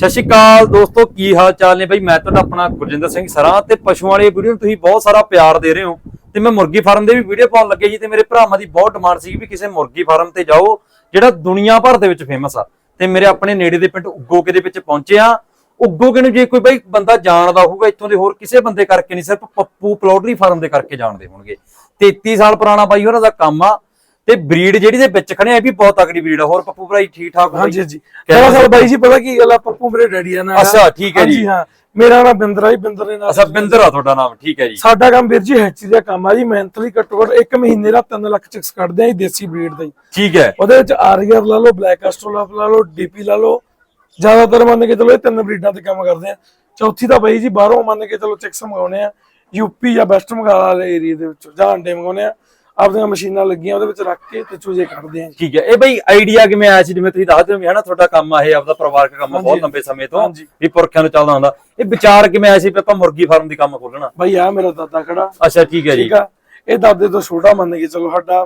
ਸਤਿ ਸ਼੍ਰੀ ਅਕਾਲ ਦੋਸਤੋ, ਕੀ ਹਾਲ ਚਾਲ ਨੇ? ਬਈ, ਮੈਂ ਤੁਹਾਡਾ ਆਪਣਾ ਗੁਰਜਿੰਦਰ ਸਿੰਘ ਸਰਾਂ ਤੇ ਪਸ਼ੂਆਂ ਵਾਲੀ ਵੀਡੀਓ ਨੂੰ ਤੁਸੀਂ ਬਹੁਤ ਸਾਰਾ ਪਿਆਰ ਦੇ ਰਹੇ ਹੋ ਤੇ ਮੈਂ ਮੁਰਗੀ ਫਾਰਮ ਦੇ ਵੀ ਵੀਡੀਓ ਪਾਉਣ ਲੱਗੇ ਜੀ ਤੇ ਮੇਰੇ ਭਰਾਵਾਂ ਦੀ ਬਹੁਤ ਡਿਮਾਂਡ ਸੀ ਵੀ ਕਿਸੇ ਮੁਰਗੀ ਫਾਰਮ ਤੇ ਜਾਓ, ਜਿਹੜਾ ਦੁਨੀਆ ਭਰ ਦੇ ਵਿੱਚ ਫੇਮਸ ਆ। ਤੇ ਮੇਰੇ ਆਪਣੇ ਨੇੜੇ ਦੇ ਪਿੰਡ ਉੱਗੋਕੇ ਦੇ ਵਿੱਚ ਪਹੁੰਚੇ ਆ ਉੱਗੋਕੇ ਨੂੰ ਜੇ ਕੋਈ ਬਈ ਬੰਦਾ ਜਾਣਦਾ ਹੋਊਗਾ, ਇੱਥੋਂ ਦੇ ਹੋਰ ਕਿਸੇ ਬੰਦੇ ਕਰਕੇ ਨਹੀਂ, ਸਿਰਫ ਪੱਪੂ ਪਲੌਟਰੀ ਫਾਰਮ ਦੇ ਕਰਕੇ ਜਾਣਦੇ ਹੋਣਗੇ। 33 ਸਾਲ ਪੁਰਾਣਾ ਬਾਈ, ਉਹਨਾਂ ਦਾ ਕੰਮ ਆ। ਤੇ ਬਰੀਡ ਜਿਹੜੀ ਦੇ ਵਿੱਚ ਖੜੇ ਆ ਵੀ ਬਹੁਤ ਤਕੜੀ ਬਰੀਡ ਆ। ਹੋਰ ਪੱਪੂ ਭਰਾਈ ਠੀਕ ਠਾਕ ਹੋ? ਹਾਂਜੀ ਕਿਹੜਾ ਦਰਅਸਲ ਬਾਈ ਜੀ ਪਤਾ ਕੀ ਗੱਲ ਆ? ਪੱਪੂ ਮੇਰੇ ਡੈਡੀ ਆ। ਨਾਲ ਅੱਛਾ, ਠੀਕ ਹੈ ਜੀ। ਹਾਂਜੀ ਹਾਂ। ਮੇਰਾ ਨਾਮ ਬਿੰਦਰਾ ਜੀ ਬਿੰਦਰ ਦੇ ਨਾਲ ਅੱਛਾ ਬਿੰਦਰ ਆ ਤੁਹਾਡਾ ਨਾਮ ਠੀਕ ਹੈ ਜੀ। ਸਾਡਾ ਕੰਮ ਵੀਰ ਜੀ ਹੈਚਰੀ ਦਾ ਕੰਮ ਆ ਜੀ ਮਿਹਨਤਲੀ ਘੱਟੋ ਘੱਟ 1 ਮਹੀਨੇ ਦਾ 3 ਲੱਖ ਚਿਕਸ ਕੱਢਦੇ ਆ ਜੀ ਦੇਸੀ ਬਰੀਡ ਦਾ। ਜੀ ਠੀਕ ਹੈ। ਉਹਦੇ ਵਿੱਚ ਆਰੀਅਰ ਲਾ ਲਓ ਬਲੈਕ ਐਸਟ੍ਰੋਲਾਪ ਲਾ ਲਓ ਡੀਪੀ ਲਾ ਲਓ। ਜ਼ਿਆਦਾਤਰ ਮੰਨ ਕੇ ਚਲੋ ਇਹ ਤਿੰਨ ਬਰੀਡਾਂ ਤੇ ਕੰਮ ਕਰਦੇ ਆ। ਚੌਥੀ ਤਾਂ ਬਾਈ ਜੀ ਬਾਹਰੋਂ ਮੰਨ ਕੇ ਚਲੋ ਚਿਕਸ ਮੰਗਾਉਣੇ ਆ। ਯੂਪੀ ਜਾਂ ਵੈਸਟ ਬੰਗਾਲ ਵਾਲੇ ਏਰੀਆ ਦੇ ਵਿੱਚੋਂ ਜਾਂ ਅੰਡੇ ਮੰਗਾਉਣੇ ਆ। ਆਪਦੀਆਂ ਮਸ਼ੀਨਾਂ ਲੱਗੀਆਂ ਉਹਦੇ ਵਿੱਚ ਰੱਖ ਕੇ ਤੇ ਚੂਜੇ ਕੱਢਦੇ ਆ। ਠੀਕ ਹੈ ਇਹ ਬਈ ਆਈਡੀਆ ਕਿਵੇਂ ਆਇਆ ਸੀ ਜਿਵੇਂ ਤੁਸੀਂ ਦੱਸਦੇ ਹੋ ਵੀ ਹਨਾ ਤੁਹਾਡਾ ਕੰਮ ਆ ਇਹ ਆਪਦਾ ਪਰਿਵਾਰਕ ਕੰਮ ਆ ਬਹੁਤ। ਲੰਬੇ ਸਮੇਂ ਤੋਂ। ਵੀ ਪੁਰਖਿਆਂ ਤੋਂ ਚੱਲਦਾ ਹੁੰਦਾ ਇਹ ਵਿਚਾਰ ਕਿਵੇਂ ਆਇਆ ਸੀ ਵੀ ਆਪਾਂ ਮੁਰਗੀ ਫਾਰਮ ਦੀ ਕੰਮ ਖੋਲਣਾ ਬਾਈ ਆ ਮੇਰਾ ਦਾਦਾ ਖੜਾ ਅੱਛਾ ਠੀਕ ਹੈ ਜੀ ਠੀਕ ਆ ਇਹ ਦਾਦੇ ਤੋਂ ਛੋਟਾ ਮੰਨ ਕੇ ਚਲੋ ਸਾਡਾ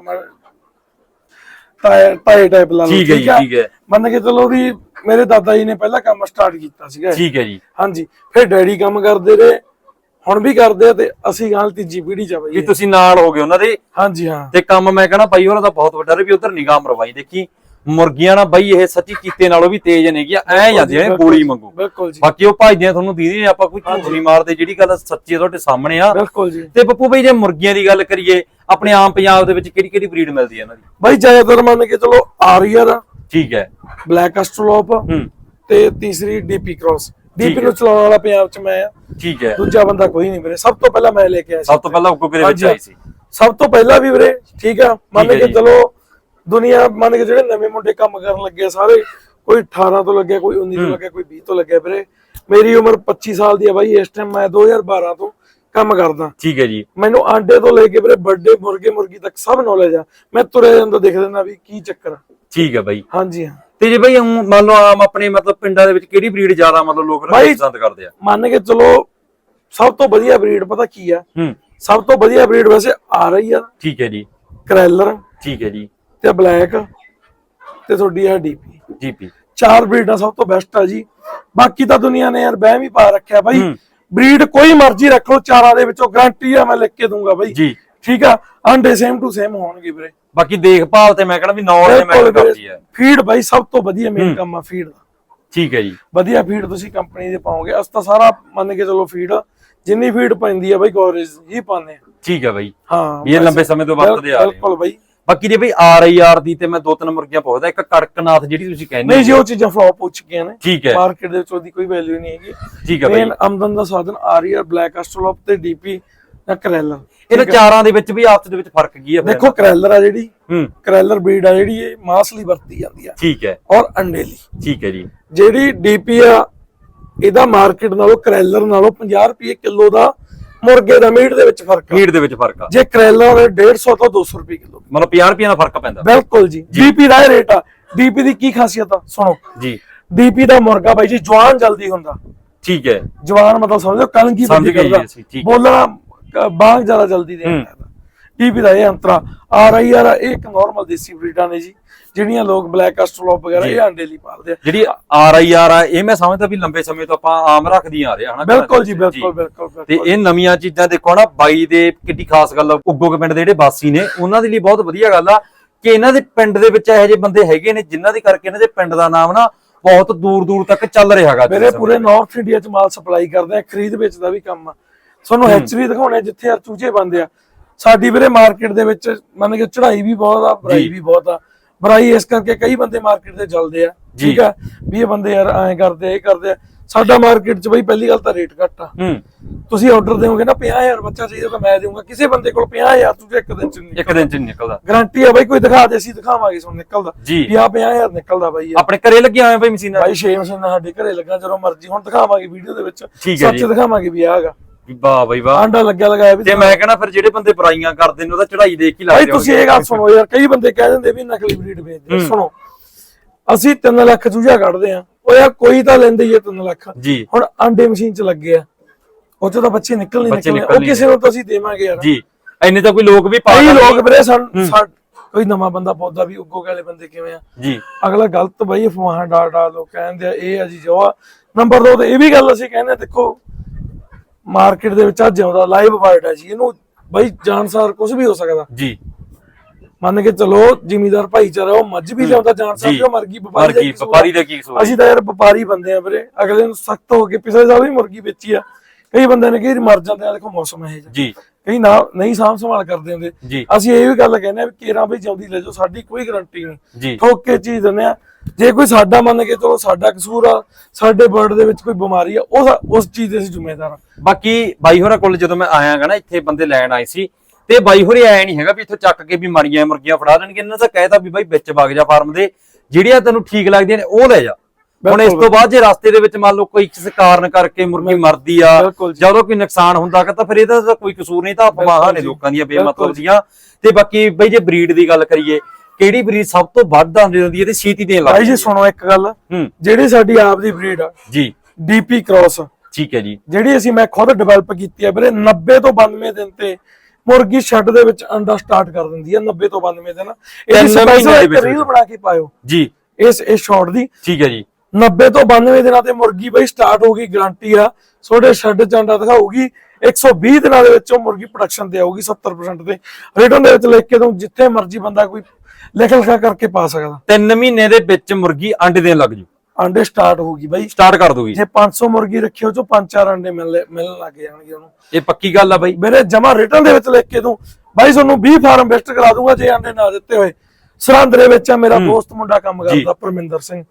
ਤਾਏ ਟਾਈਪ ਲਾ ਲਓ ਠੀਕ ਹੈ ਜੀ? ਠੀਕ ਹੈ। ਮੰਨ ਕੇ ਚਲੋ ਵੀ ਮੇਰੇ ਦਾਦਾ ਜੀ ਨੇ ਪਹਿਲਾਂ ਕੰਮ ਸਟਾਰਟ ਕੀਤਾ ਸੀਗਾ। ਠੀਕ ਹੈ ਜੀ ਹਾਂਜੀ ਫਿਰ ਡੈਡੀ ਕੰਮ ਕਰਦੇ ਰਹੇ ਹੁਣ ਵੀ ਕਰਦੇ ਆ ਤੇ ਅਸੀਂ ਗਾਲ ਤੀਜੀ ਪੀੜ੍ਹੀ ਚ ਆ ਵੀ ਬਈ ਤੁਸੀਂ ਨਾਲ ਹੋ ਗਏ ਉਹਨਾਂ ਦੇ। ਹਾਂਜੀ ਹਾਂ। ਤੇ ਕੰਮ ਮੈਂ ਕਹਣਾ ਬਾਈ ਉਹਨਾਂ ਦਾ ਬਹੁਤ ਵੱਡਾ ਰਿਹਾ ਵੀ ਉਧਰ ਨਿਗਾਹ ਮਰਵਾਈ। ਦੇਖੀ ਮੁਰਗੀਆਂ ਨਾ ਬਾਈ ਇਹ ਸੱਚੀ ਚੀਤੇ ਨਾਲੋਂ ਵੀ ਤੇਜ਼ ਨੇਗੀਆਂ ਐ ਜਾਂਦੀਆਂ ਨੇ ਗੋਲੀ ਮੰਗੂ ਬਿਲਕੁਲ ਜੀ। ਬਾਕੀ ਉਹ ਭਜਦੀਆਂ ਤੁਹਾਨੂੰ ਦੀਦੀ ਨੇ ਆਪਾਂ ਕੋਈ ਝੂਠ ਨਹੀਂ ਮਾਰਦੇ ਜਿਹੜੀ ਗੱਲ ਸੱਚੀ ਆ ਤੁਹਾਡੇ ਸਾਹਮਣੇ ਆ। ਬਿਲਕੁਲ ਜੀ। ਤੇ ਪੱਪੂ ਬਈ ਜੇ ਮੁਰਗੀਆਂ ਦੀ ਗੱਲ ਕਰੀਏ ਆਪਣੇ ਆਮ ਪੰਜਾਬ ਦੇ ਵਿੱਚ ਕਿਹੜੀ ਕਿਹੜੀ ਬਰੀਡ ਮਿਲਦੀ ਹੈ ਇਹਨਾਂ ਦੀ? ਬਾਈ ਜ਼ਿਆਦਾਤਰ ਮੰਨ ਕੇ ਚਲੋ ਆਰੀਅਰ ਠੀਕ ਹੈ। ਬਲੈਕ ਐਸਟ੍ਰੋਲੋਪ ਹੂੰ। ਤੇ ਤੀਸਰੀ ਡੀਪੀ ਕ੍ਰਾਸ। ਹੈ। ਨੂੰ ਚਲਾਉਣ ਵਾਲਾ ਪੰਜਾਬ ਚ ਮੈਂ ਆ। ਠੀਕ ਹੈ। ਦੂਜਾ ਬੰਦਾ ਕੋਈ ਨਹੀਂ ਵੀਰੇ। ਸਭ ਤੋਂ ਪਹਿਲਾਂ ਮੈਂ ਲੈ ਕੇ ਆਇਆ ਸੀ ਸਭ ਤੋਂ ਪਹਿਲਾਂ ਉਗੋਕੇ ਦੇ ਵਿੱਚ। ਆਈ ਸੀ? ਸਭ ਤੋਂ ਪਹਿਲਾਂ ਵੀ ਵੀਰੇ ਠੀਕ ਆ? ਮੰਨ ਹੈ ਕੇ। ਚਲੋ ਦੁਨੀਆ ਮੰਨ ਕੇ ਜਿਹੜੇ ਨਵੇਂ ਮੁੰਡੇ ਕੰਮ ਕਰਨ ਲੱਗੇ ਸਾਰੇ ਕੋਈ 18 ਤੋਂ ਲੱਗਿਆ ਕੋਈ 19 ਤੋਂ ਲੱਗਿਆ ਕੋਈ 20 ਤੋਂ ਲੱਗਿਆ ਵੀਰੇ। ਮੇਰੀ ਉਮਰ 25 ਸਾਲ ਦੀ ਆ ਬਾਈ ਇਸ ਟਾਈਮ ਮੈਂ 2012 ਤੋਂ ਕੰਮ ਕਰਦਾ। ਠੀਕ ਹੈ ਜੀ। ਮੈਨੂੰ ਆਂਡੇ ਤੋਂ ਲੈ ਕੇ ਵੀਰੇ ਵੱਡੇ ਮੁਰਗੇ ਮੁਰਗੀ ਤੱਕ ਸਭ ਨੌਲੇਜ ਆ। ਮੈਂ ਤੁਰੇ ਜਾਂਦਾ ਦੇਖ ਲੈਂਦਾ ਵੀ ਕੀ ਚੱਕਰ। ਠੀਕ ਹੈ ਬਾਈ। ਹਾਂਜੀ ਹਾਂ। ਤੇ ਜੇ ਬਾਈ ਮੰਨ ਲਓ ਆਮ ਆਪਣੇ ਮਤਲਬ ਪਿੰਡਾਂ ਦੇ ਵਿੱਚ ਕਿਹੜੀ ਬਰੀਡ ਜ਼ਿਆਦਾ ਮਤਲਬ ਲੋਕ ਰੱਖਣਾ ਪਸੰਦ ਕਰਦੇ ਆ? ਮੰਨ ਕੇ ਚਲੋ ਸਭ ਤੋਂ ਵਧੀਆ ਬਰੀਡ ਪਤਾ ਕੀ ਆ? ਹੂੰ। ਸਭ ਤੋਂ ਵਧੀਆ ਬਰੀਡ ਵੈਸੇ ਆ ਰਹੀ ਆ। ਠੀਕ ਹੈ ਜੀ। ਕਰੈਲਰ ਠੀਕ ਹੈ ਜੀ। ਤੇ ਬਲੈਕ ਤੇ ਤੁਹਾਡੀ ਆ ਡੀਪੀ ਜੀਪੀ ਚਾਰ ਬਰੀਡਾਂ ਸਭ ਤੋਂ ਬੈਸਟ ਆ ਜੀ। ਬਾਕੀ ਤਾਂ ਦੁਨੀਆ ਨੇ ਯਾਰ ਬਹਿਮ ਹੀ ਪਾ ਰੱਖਿਆ ਬਾਈ। ਬਰੀਡ ਕੋਈ ਮਰਜ਼ੀ ਰੱਖ ਲਓ ਚਾਰਾਂ ਦੇ ਵਿੱਚੋਂ ਗਾਰੰਟੀ ਆ ਮੈਂ ਲਿਖ ਕੇ ਦੂੰਗਾ ਬਾਈ। ਜੀ। ਠੀਕ ਆ? ਆਂਡੇ ਸੇਮ ਟੂ ਸੇਮ ਹੋਣਗੇ ਵੀਰੇ। ਬਾਕੀ ਦੇਖਭਾਲ ਤੇ ਮੈਂ ਕਹਿੰਦਾ ਵੀ ਨੌਲੇਜ ਮੈਟਰ ਕਰਦੀ ਹੈ ਫੀਡ ਬਾਈ ਸਭ ਤੋਂ ਵਧੀਆ ਮੇਨ ਕੰਮ ਆ ਫੀਡ ਦਾ। ਠੀਕ ਹੈ ਜੀ। ਵਧੀਆ ਫੀਡ ਤੁਸੀਂ ਕੰਪਨੀ ਦੇ ਪਾਓਗੇ। ਅਸ ਤਾਂ ਸਾਰਾ ਮੰਨ ਕੇ ਚਲੋ ਫੀਡ ਜਿੰਨੀ ਫੀਡ ਪੈਂਦੀ ਆ ਬਾਈ ਗੋਰੇਜ ਹੀ ਪਾਉਂਦੇ ਆ। ਠੀਕ ਹੈ ਬਾਈ। ਹਾਂ ਇਹ। ਲੰਬੇ ਸਮੇਂ ਤੋਂ ਵਰਤਦੇ ਆ ਰਹੇ। ਬਿਲਕੁਲ ਬਾਈ। ਬਾਕੀ ਜੇ ਬਈ ਆਰ ਆਈ ਆਰ ਦੀ ਤੇ ਮੈਂ ਦੋ ਤਿੰਨ ਮੁਰਗੀਆਂ ਪੁੱਛਦਾ ਇੱਕ ਕੜਕਨਾਥ ਜਿਹੜੀ ਤੁਸੀਂ ਕਹਿੰਦੇ ਨਹੀਂ ਜੀ ਉਹ ਚੀਜ਼ਾਂ ਫਲॉप ਹੋ ਚੁੱਕੀਆਂ ਨੇ। ਠੀਕ ਹੈ। ਮਾਰਕੀਟ ਦੇ ਵਿੱਚ ਉਹਦੀ ਕੋਈ ਵੈਲਿਊ ਨਹੀਂ ਹੈਗੀ। ਠੀਕ ਹੈ ਬਾਈ। ਆਮਦਨ ਦਾ ਸਾਧਨ ਆਰੀਆ ਬਲੈਕ ਐਸਟ੍ਰੋਲੋਪ ਤੇ ਡੀਪੀ ਜਾਂ ਕਰੈਲਰ ਇਹਨਾਂ ਚਾਰਾਂ ਦੇ ਵਿੱਚ ਵੀ ਆਪਸ ਦੇ ਵਿੱਚ ਫ਼ਰਕ ਕੀ ਹੈ ਦੇਖੋ ਕਰੈਲਰ ਆ ਜਿਹੜੀ ਹੂੰ। ਕਰੈਲਰ ਬਰੀਡ ਆ ਜਿਹੜੀ ਇਹ ਮਾਸ ਲਈ ਵਰਤੀ ਜਾਂਦੀ ਆ। ਠੀਕ ਹੈ। ਔਰ ਅੰਡੇ ਲਈ ਠੀਕ ਹੈ ਜੀ। ਜਿਹੜੀ ਡੀਪੀ ਆ ਇਹਦਾ ਮਾਰਕੀਟ ਨਾਲੋਂ ਕਰੈਲਰ ਨਾਲੋਂ 50 ਰੁਪਏ ਕਿਲੋ ਦਾ ਮੁਰਗੇ ਦਾ ਮੀਟ ਦੇ ਵਿੱਚ ਫ਼ਰਕ ਆ। ਮੀਟ ਦੇ ਵਿੱਚ ਫ਼ਰਕ ਆ। ਜੇ ਕਰੈਲਰ 150 ਤੋਂ 200 ਰੁਪਏ ਕਿਲੋ। ਮਤਲਬ 50 ਰੁਪਏ ਦਾ ਫ਼ਰਕ ਪੈਂਦਾ। ਬਿਲਕੁਲ ਜੀ। ਡੀਪੀ ਦਾ ਇਹ ਰੇਟ ਆ। ਡੀਪੀ ਦੀ ਕੀ ਖਾਸੀਅਤ ਆ? ਸੁਣੋ। ਜੀ। ਡੀਪੀ ਦਾ ਮੁਰਗਾ ਬਾਈ ਜੀ ਜਵਾਨ ਜਲਦੀ ਹੁੰਦਾ। ਠੀਕ ਹੈ। ਜਵਾਨ ਮਤਲਬ ਸਮਝੋ ਕਲੰਗੀ ਬੰਦੀ ਕਰਦਾ। ਬੋਲਣਾ ਬਾਂਗ ਜ਼ਿਆਦਾ ਜਲਦੀ ਦੇ ਟੀਵੀ ਦਾ ਇਹ ਅੰਤਰਾ ਆ ਰਹੀ ਯਾਰ ਇਹ ਇੱਕ ਨਾਰਮਲ ਦੇਸੀ ਬਰੀਡਾਂ ਨੇ ਜੀ ਜਿਹੜੀਆਂ ਲੋਕ ਬਲੈਕ ਐਸਟ੍ਰੋਲੋਪ ਵਗੈਰਾ ਇਹ ਅੰਡੇ ਲਈ ਪਾਲਦੇ ਆ। ਜਿਹੜੀ ਆਰ ਆਈ ਆਰ ਆ ਇਹ ਮੈਂ ਸਮਝਦਾ ਵੀ ਲੰਬੇ ਸਮੇਂ ਤੋਂ ਆਪਾਂ ਆਮ ਰੱਖਦੀਆਂ ਆ ਰਹੇ ਹਨਾ ਬਿਲਕੁਲ ਜੀ। ਬਿਲਕੁਲ ਬਿਲਕੁਲ ਤੇ ਇਹ ਨਵੀਆਂ ਚੀਜ਼ਾਂ ਦੇਖੋ ਨਾ ਬਾਈ ਦੇ ਕਿੱਡੀ ਖਾਸ ਗੱਲ ਆ ਉੱਗੋ ਕੇ ਪਿੰਡ ਦੇ ਜਿਹੜੇ ਵਾਸੀ ਨੇ ਉਹਨਾਂ ਦੇ ਲਈ ਬਹੁਤ ਵਧੀਆ ਗੱਲ ਆ ਕਿ ਇਹਨਾਂ ਦੇ ਪਿੰਡ ਦੇ ਵਿੱਚ ਇਹੋ ਜਿਹੇ ਬੰਦੇ ਹੈਗੇ ਨੇ ਜਿਨ੍ਹਾਂ ਦੇ ਕਰਕੇ ਇਹਨਾਂ ਦੇ ਪਿੰਡ ਦਾ ਨਾਮ ਨਾ ਬਹੁਤ ਦੂਰ ਦੂਰ ਤੱਕ ਚੱਲ ਰਿਹਾ ਹੈਗਾ ਮੇਰੇ ਪੂਰੇ ਨਾਰਥ ਇੰਡੀਆ ਚ ਮਾਲ ਸਪਲਾਈ ਕਰਦੇ ਆ ਖਰੀਦ ਵੇਚ ਦਾ ਵੀ ਕੰਮ ਆ। ਤੁਹਾਨੂੰ ਹੈਚਰੀ ਦਿਖਾਉਣੇ ਜਿੱਥੇ ਯਾਰ ਚੂਚੇ ਬੰਦੇ ਆ। ਸਾਡੀ ਵੀਰੇ ਮਾਰਕੀਟ ਦੇ ਵਿੱਚ ਮੰਨ ਕੇ ਚੜ੍ਹਾਈ ਵੀ ਬਹੁਤ ਆ ਬਰਾਈ। ਵੀ ਬਹੁਤ ਆ। ਬਰਾਈ ਇਸ ਕਰਕੇ ਕਈ ਬੰਦੇ ਮਾਰਕੀਟ ਤੇ ਚੱਲਦੇ ਆ। ਠੀਕ ਆ? ਵੀ ਇਹ ਬੰਦੇ ਯਾਰ ਐਂ ਕਰਦੇ ਆ ਇਹ ਕਰਦੇ ਆ। ਸਾਡਾ ਮਾਰਕੀਟ 'ਚ ਬਈ ਪਹਿਲੀ ਗੱਲ ਤਾਂ ਰੇਟ ਘੱਟ ਆ। ਤੁਸੀਂ ਆਰਡਰ ਦਿਓਗੇ ਨਾ 50000 ਬੱਚਾ ਚਾਹੀਦਾ ਤਾਂ ਮੈਂ ਦੇਵਾਂਗਾ ਕਿਸੇ ਬੰਦੇ ਕੋਲ 50000 ਤੁਸੀਂ ਇੱਕ ਦਿਨ ਚ ਨਹੀਂ ਇੱਕ ਦਿਨ ਚ ਨਹੀਂ ਨਿਕਲਦਾ। ਗਾਰੰਟੀ ਆ ਬਾਈ ਕੋਈ ਦਿਖਾ ਦੇ ਅਸੀਂ ਦਿਖਾਵਾਂਗੇ ਤੁਹਾਨੂੰ ਨਿਕਲਦਾ। ਵੀ ਆ 50000 ਨਿਕਲਦਾ ਬਾਈ। ਆਪਣੇ ਘਰੇ ਲੱਗੀਆਂ ਹੋਏ ਬਈ ਮਸ਼ੀਨਾਂ। ਬਾਈ ਛੇ ਮਸ਼ੀਨਾਂ ਸਾਡੇ ਘਰੇ ਲੱਗਾ ਜਦੋਂ ਮਰਜ਼ੀ ਹੁਣ ਦਿਖਾਵਾਂਗੇ ਵੀਡੀਓ ਦੇ ਵਿੱਚ। ਸੱਚ। ਦਿਖਾਵਾਂਗੇ ਵੀ ਆਹ ਹੈਗਾ। ਵੀ ਵਾਹ ਬਈ ਵਾਹ। ਆਂਡਾ ਲੱਗਿਆ ਲਗਾਇਆ ਵੀ ਤੇ ਮੈਂ ਕਹਿੰਦਾ ਫਿਰ ਜਿਹੜੇ ਬੰਦੇ ਬੁਰਾਈਆਂ ਕਰਦੇ ਨੇ ਉਹਦਾ ਚੜਾਈ ਦੇਖ ਹੀ ਲੱਗਦੇ ਤੁਸੀਂ ਇਹ ਗੱਲ ਸੁਣੋ ਯਾਰ ਕਈ ਬੰਦੇ ਕਹਿ ਦਿੰਦੇ ਵੀ ਨਕਲੀ ਬਰੀਡ ਵੇਚਦੇ। ਸੁਣੋ ਅਸੀਂ 3 ਲੱਖ ਚੂਜਾ ਕੱਢਦੇ ਆ ਉਹ ਯਾਰ ਕੋਈ ਤਾਂ ਲੈਂਦੇ ਹੀ ਆ 3 ਲੱਖ। ਜੀ। ਹੁਣ ਆਂਡੇ ਮਸ਼ੀਨ 'ਚ ਲੱਗੇ ਆ। ਉਹ 'ਚੋਂ ਤਾਂ ਬੱਚੇ ਨਿਕਲ ਨਹੀਂ ਬੱਚੇ ਨਿਕਲਣੇ। ਨਿਕਲ ਉਹ ਕਿਸੇ ਨੂੰ ਤਾਂ ਅਸੀਂ ਦੇਵਾਂਗੇ ਯਾਰ। ਜੀ। ਇੰਨੇ ਤਾਂ ਕੋਈ ਲੋਕ ਵੀ ਪਾ ਕਈ ਸਕਦੇ ਲੋਕ ਵੀਰੇ ਸਾਨ ਕੋਈ ਨਵਾਂ ਬੰਦਾ ਪੌਦਾ ਵੀ ਉੱਗੋ ਵਾਲੇ ਬੰਦੇ ਕਿਵੇਂ ਆ? ਜੀ। ਅਗਲਾ ਗਲਤ ਬਈ ਅਫਵਾਹਾਂ ਡਾਲ ਡਾਲ ਲੋਕ ਕਹਿੰਦੇ ਆ ਇਹ ਆ ਜੀ ਜੋ ਆ। ਨੰਬਰ 2 ਤੇ ਇਹ ਵੀ ਗੱਲ ਅਸੀਂ ਕਹਿੰਦੇ ਆ, ਦੇਖੋ ਮਾਰਕੀਟ ਦੇ ਵਿੱਚ ਅੱਜ ਆਉਂਦਾ ਲਾਈਵ ਵਰਡ ਹੈ ਜੀ ਇਹਨੂੰ ਬਈ ਜਾਣਸਾਰ ਕੁਝ ਵੀ ਹੋ ਸਕਦਾ। ਜੀ। ਮੰਨ ਕੇ ਚਲੋ ਜ਼ਿਮੀਦਾਰ ਭਾਈਚਾਰਾ ਉਹ ਮੱਝ ਵੀ ਲਿਆਉਂਦਾ ਜਾਣਸਾਰ ਜੀ। ਜੋ ਮਰਗੀ ਪਰ ਵਪਾਰੀ ਦਾ ਕੀ ਕੀ ਕਸੂਰ ਆ? ਵਪਾਰੀ ਦਾ ਕੀ ਕਸੂਰ ਹੈ? ਅਸੀਂ ਤਾਂ ਯਾਰ ਵਪਾਰੀ ਬੰਦੇ ਆ ਵੀਰੇ। ਅਗਲੇ ਨੂੰ ਸਖਤ ਹੋ ਕੇ ਪਿਛਲੇ ਸਾਲ ਵੀ ਮੁਰਗੀ ਵੇਚੀ ਆ। ਕਈ ਬੰਦੇ ਨੇ ਕਈ ਮਰ ਜਾਂਦੇ ਆ ਦੇਖੋ ਮੌਸਮ ਇਹ ਜੀ। ਕਈ ਨਾ ਨਹੀਂ ਸਾਂਭ ਸੰਭਾਲ ਕਰਦੇ ਹੁੰਦੇ। ਅਸੀਂ ਇਹ ਵੀ ਗੱਲ ਕਹਿੰਦੇ ਆ ਵੀ ਕੇਰਾਂ ਵੀ ਜਿਉਂਦੀ ਲੈ ਜਾਓ ਸਾਡੀ ਕੋਈ ਗਾਰੰਟੀ ਨਹੀਂ। ਠੋਕ ਕੇ ਚੀਜ਼ ਦਿੰਦੇ ਆ। ਜੇ ਕੋਈ ਸਾਡਾ ਮੰਨ ਕੇ ਚਲੋ ਸਾਡਾ ਕਸੂਰ ਆ ਸਾਡੇ ਬਰਡ ਦੇ ਵਿੱਚ ਕੋਈ ਬਿਮਾਰੀ ਆ ਉਹ ਉਸ ਚੀਜ਼ ਦੇ ਅਸੀਂ ਜ਼ਿੰਮੇਦਾਰ ਆ। ਬਾਕੀ ਬਾਈ ਹੋਰਾਂ ਕੋਲ ਜਦੋਂ ਮੈਂ ਆਇਆਗਾ ਨਾ ਇੱਥੇ ਬੰਦੇ ਲੈਣ ਆਏ ਸੀ ਤੇ ਬਾਈ ਹੋਰੇ ਆਏ ਨਹੀਂ ਹੈਗਾ ਵੀ ਇੱਥੋਂ ਚੱਕ ਕੇ ਵੀ ਮਰੀਆਂ ਮੁਰਗੀਆਂ ਫੜਾ ਦੇਣਗੇ। ਇਹਨਾਂ ਦਾ ਕਹਿਤਾ ਵੀ ਬਾਈ ਵਿੱਚ ਵਗ ਜਾ ਫਾਰਮ ਦੇ ਜਿਹੜੀਆਂ ਤੈਨੂੰ ਠੀਕ ਲੱਗਦੀਆਂ ਨੇ ਉਹ ਲੈ ਜਾ। ਹੁਣ ਇਸ ਤੋਂ ਬਾਅਦ ਜੇ ਰਸਤੇ ਦੇ ਵਿੱਚ ਮੰਨ ਲਓ ਕੋਈ ਕਿਸੇ ਕਾਰਨ ਕਰਕੇ ਮੁਰਗੀ ਮਰਦੀ ਆ ਜੀ। ਜਦੋਂ ਕੋਈ ਨੁਕਸਾਨ ਹੁੰਦਾ ਤਾਂ ਫਿਰ ਇਹਦਾ ਤਾਂ ਕੋਈ ਕਸੂਰ ਨਹੀਂ ਤਾਂ ਅਫਵਾਹਾਂ ਨੇ ਜੀ। ਲੋਕਾਂ ਦੀਆਂ ਬੇਮਤਲਬ ਜੀ। ਦੀਆਂ ਤੇ ਬਾਕੀ ਬਈ ਜੇ ਬਰੀਡ ਦੀ ਗੱਲ ਕਰੀਏ ਕਿਹੜੀ ਬਰੀਡ ਸਭ ਤੋਂ ਵੱਧ ਆਉਂਦੀ ਹੁੰਦੀ ਹੈ ਤੇ ਛੇਤੀ ਦੇਣ ਲੱਗਦੀ ਜੀ ਹੈ? ਸੁਣੋ ਇੱਕ ਗੱਲ। ਜਿਹੜੀ ਸਾਡੀ ਆਪ ਦੀ ਬਰੀਡ ਆ ਜੀ। DP cross. ਠੀਕ ਹੈ ਜੀ। ਜਿਹੜੀ ਅਸੀਂ ਮੈਂ ਖੁਦ ਡਿਵੈਲਪ ਕੀਤੀ ਹੈ ਵੀਰੇ 90 ਤੋਂ 92 ਦਿਨ ਤੇ ਮੁਰਗੀ ਛੱਡ ਦੇ ਵਿੱਚ ਅੰਡਾ ਸਟਾਰਟ ਕਰ ਦਿੰਦੀ ਹੈ 90 ਤੋਂ 92 ਦਿਨ। ਦੇ ਸਪੈਸ਼ਲ ਇੱਕ ਰੀਲ। ਬਣਾ ਕੇ ਪਾਇਓ। ਜੀ। ਇਸ ਇਸ ਸ਼ਾਟ ਦੀ। ਠੀਕ ਹੈ ਜੀ। 90 ਤੋਂ 92 ਦਿਨਾਂ ਤੇ ਮੁਰਗੀ ਬਈ ਸਟਾਰਟ ਹੋ ਗਈ ਗਾਰੰਟੀ ਆ। ਛੋਟੇ ਛੱਡ ਚ ਅੰਡਾ ਦਿਖਾਊਗੀ। 120 ਦਿਨਾਂ ਦੇ ਵਿੱਚ ਉਹ ਮੁਰਗੀ ਪ੍ਰੋਡਕਸ਼ਨ ਤੇ ਆਊਗੀ 70% ਤੇ। ਰਿਟਰਨ ਦੇ ਵਿੱਚ ਲਿਖ ਕੇ ਤੂੰ ਜਿੱਥੇ ਮਰਜ਼ੀ ਬੰਦਾ ਕੋਈ ਲਿਖ ਲਿਖਾ ਕਰਕੇ ਪਾ ਸਕਦਾ। ਤਿੰਨ ਮਹੀਨੇ ਦੇ ਵਿੱਚ ਮੁਰਗੀ ਅੰਡੇ ਦੇਣ ਲੱਗ ਜੂ। ਅੰਡੇ ਸਟਾਰਟ ਹੋਊਗੀ ਬਈ। ਸਟਾਰਟ ਕਰ ਦੂਗੀ ਜੇ 500 ਮੁਰਗੀ ਰੱਖਿਓ ਚੋਂ 5-4 ਅੰਡੇ ਮਿਲ ਮਿਲਣ ਲੱਗ ਜਾਣਗੇ ਉਹਨੂੰ। ਇਹ ਪੱਕੀ ਗੱਲ ਆ ਬਾਈ। ਮੇਰੇ ਜਮਾ ਰਿਟਰਨ ਦੇ ਵਿੱਚ ਲਿਖ ਕੇ ਦੂੰ ਬਾਈ ਤੁਹਾਨੂੰ 20 ਫਾਰਮ ਬੈਸਟ ਕਰਾ ਦੂੰਗਾ ਜੇ ਅੰਡੇ ਨਾ ਦਿੱਤੇ ਹੋਏ। ਸਰਹੰਦ ਦੇ ਵਿੱਚ ਆ ਮੇਰਾ ਦੋਸਤ ਮੁੰਡਾ ਕੰਮ। ਕਰਦਾ ਪਰਮਿੰਦਰ ਸਿੰਘ।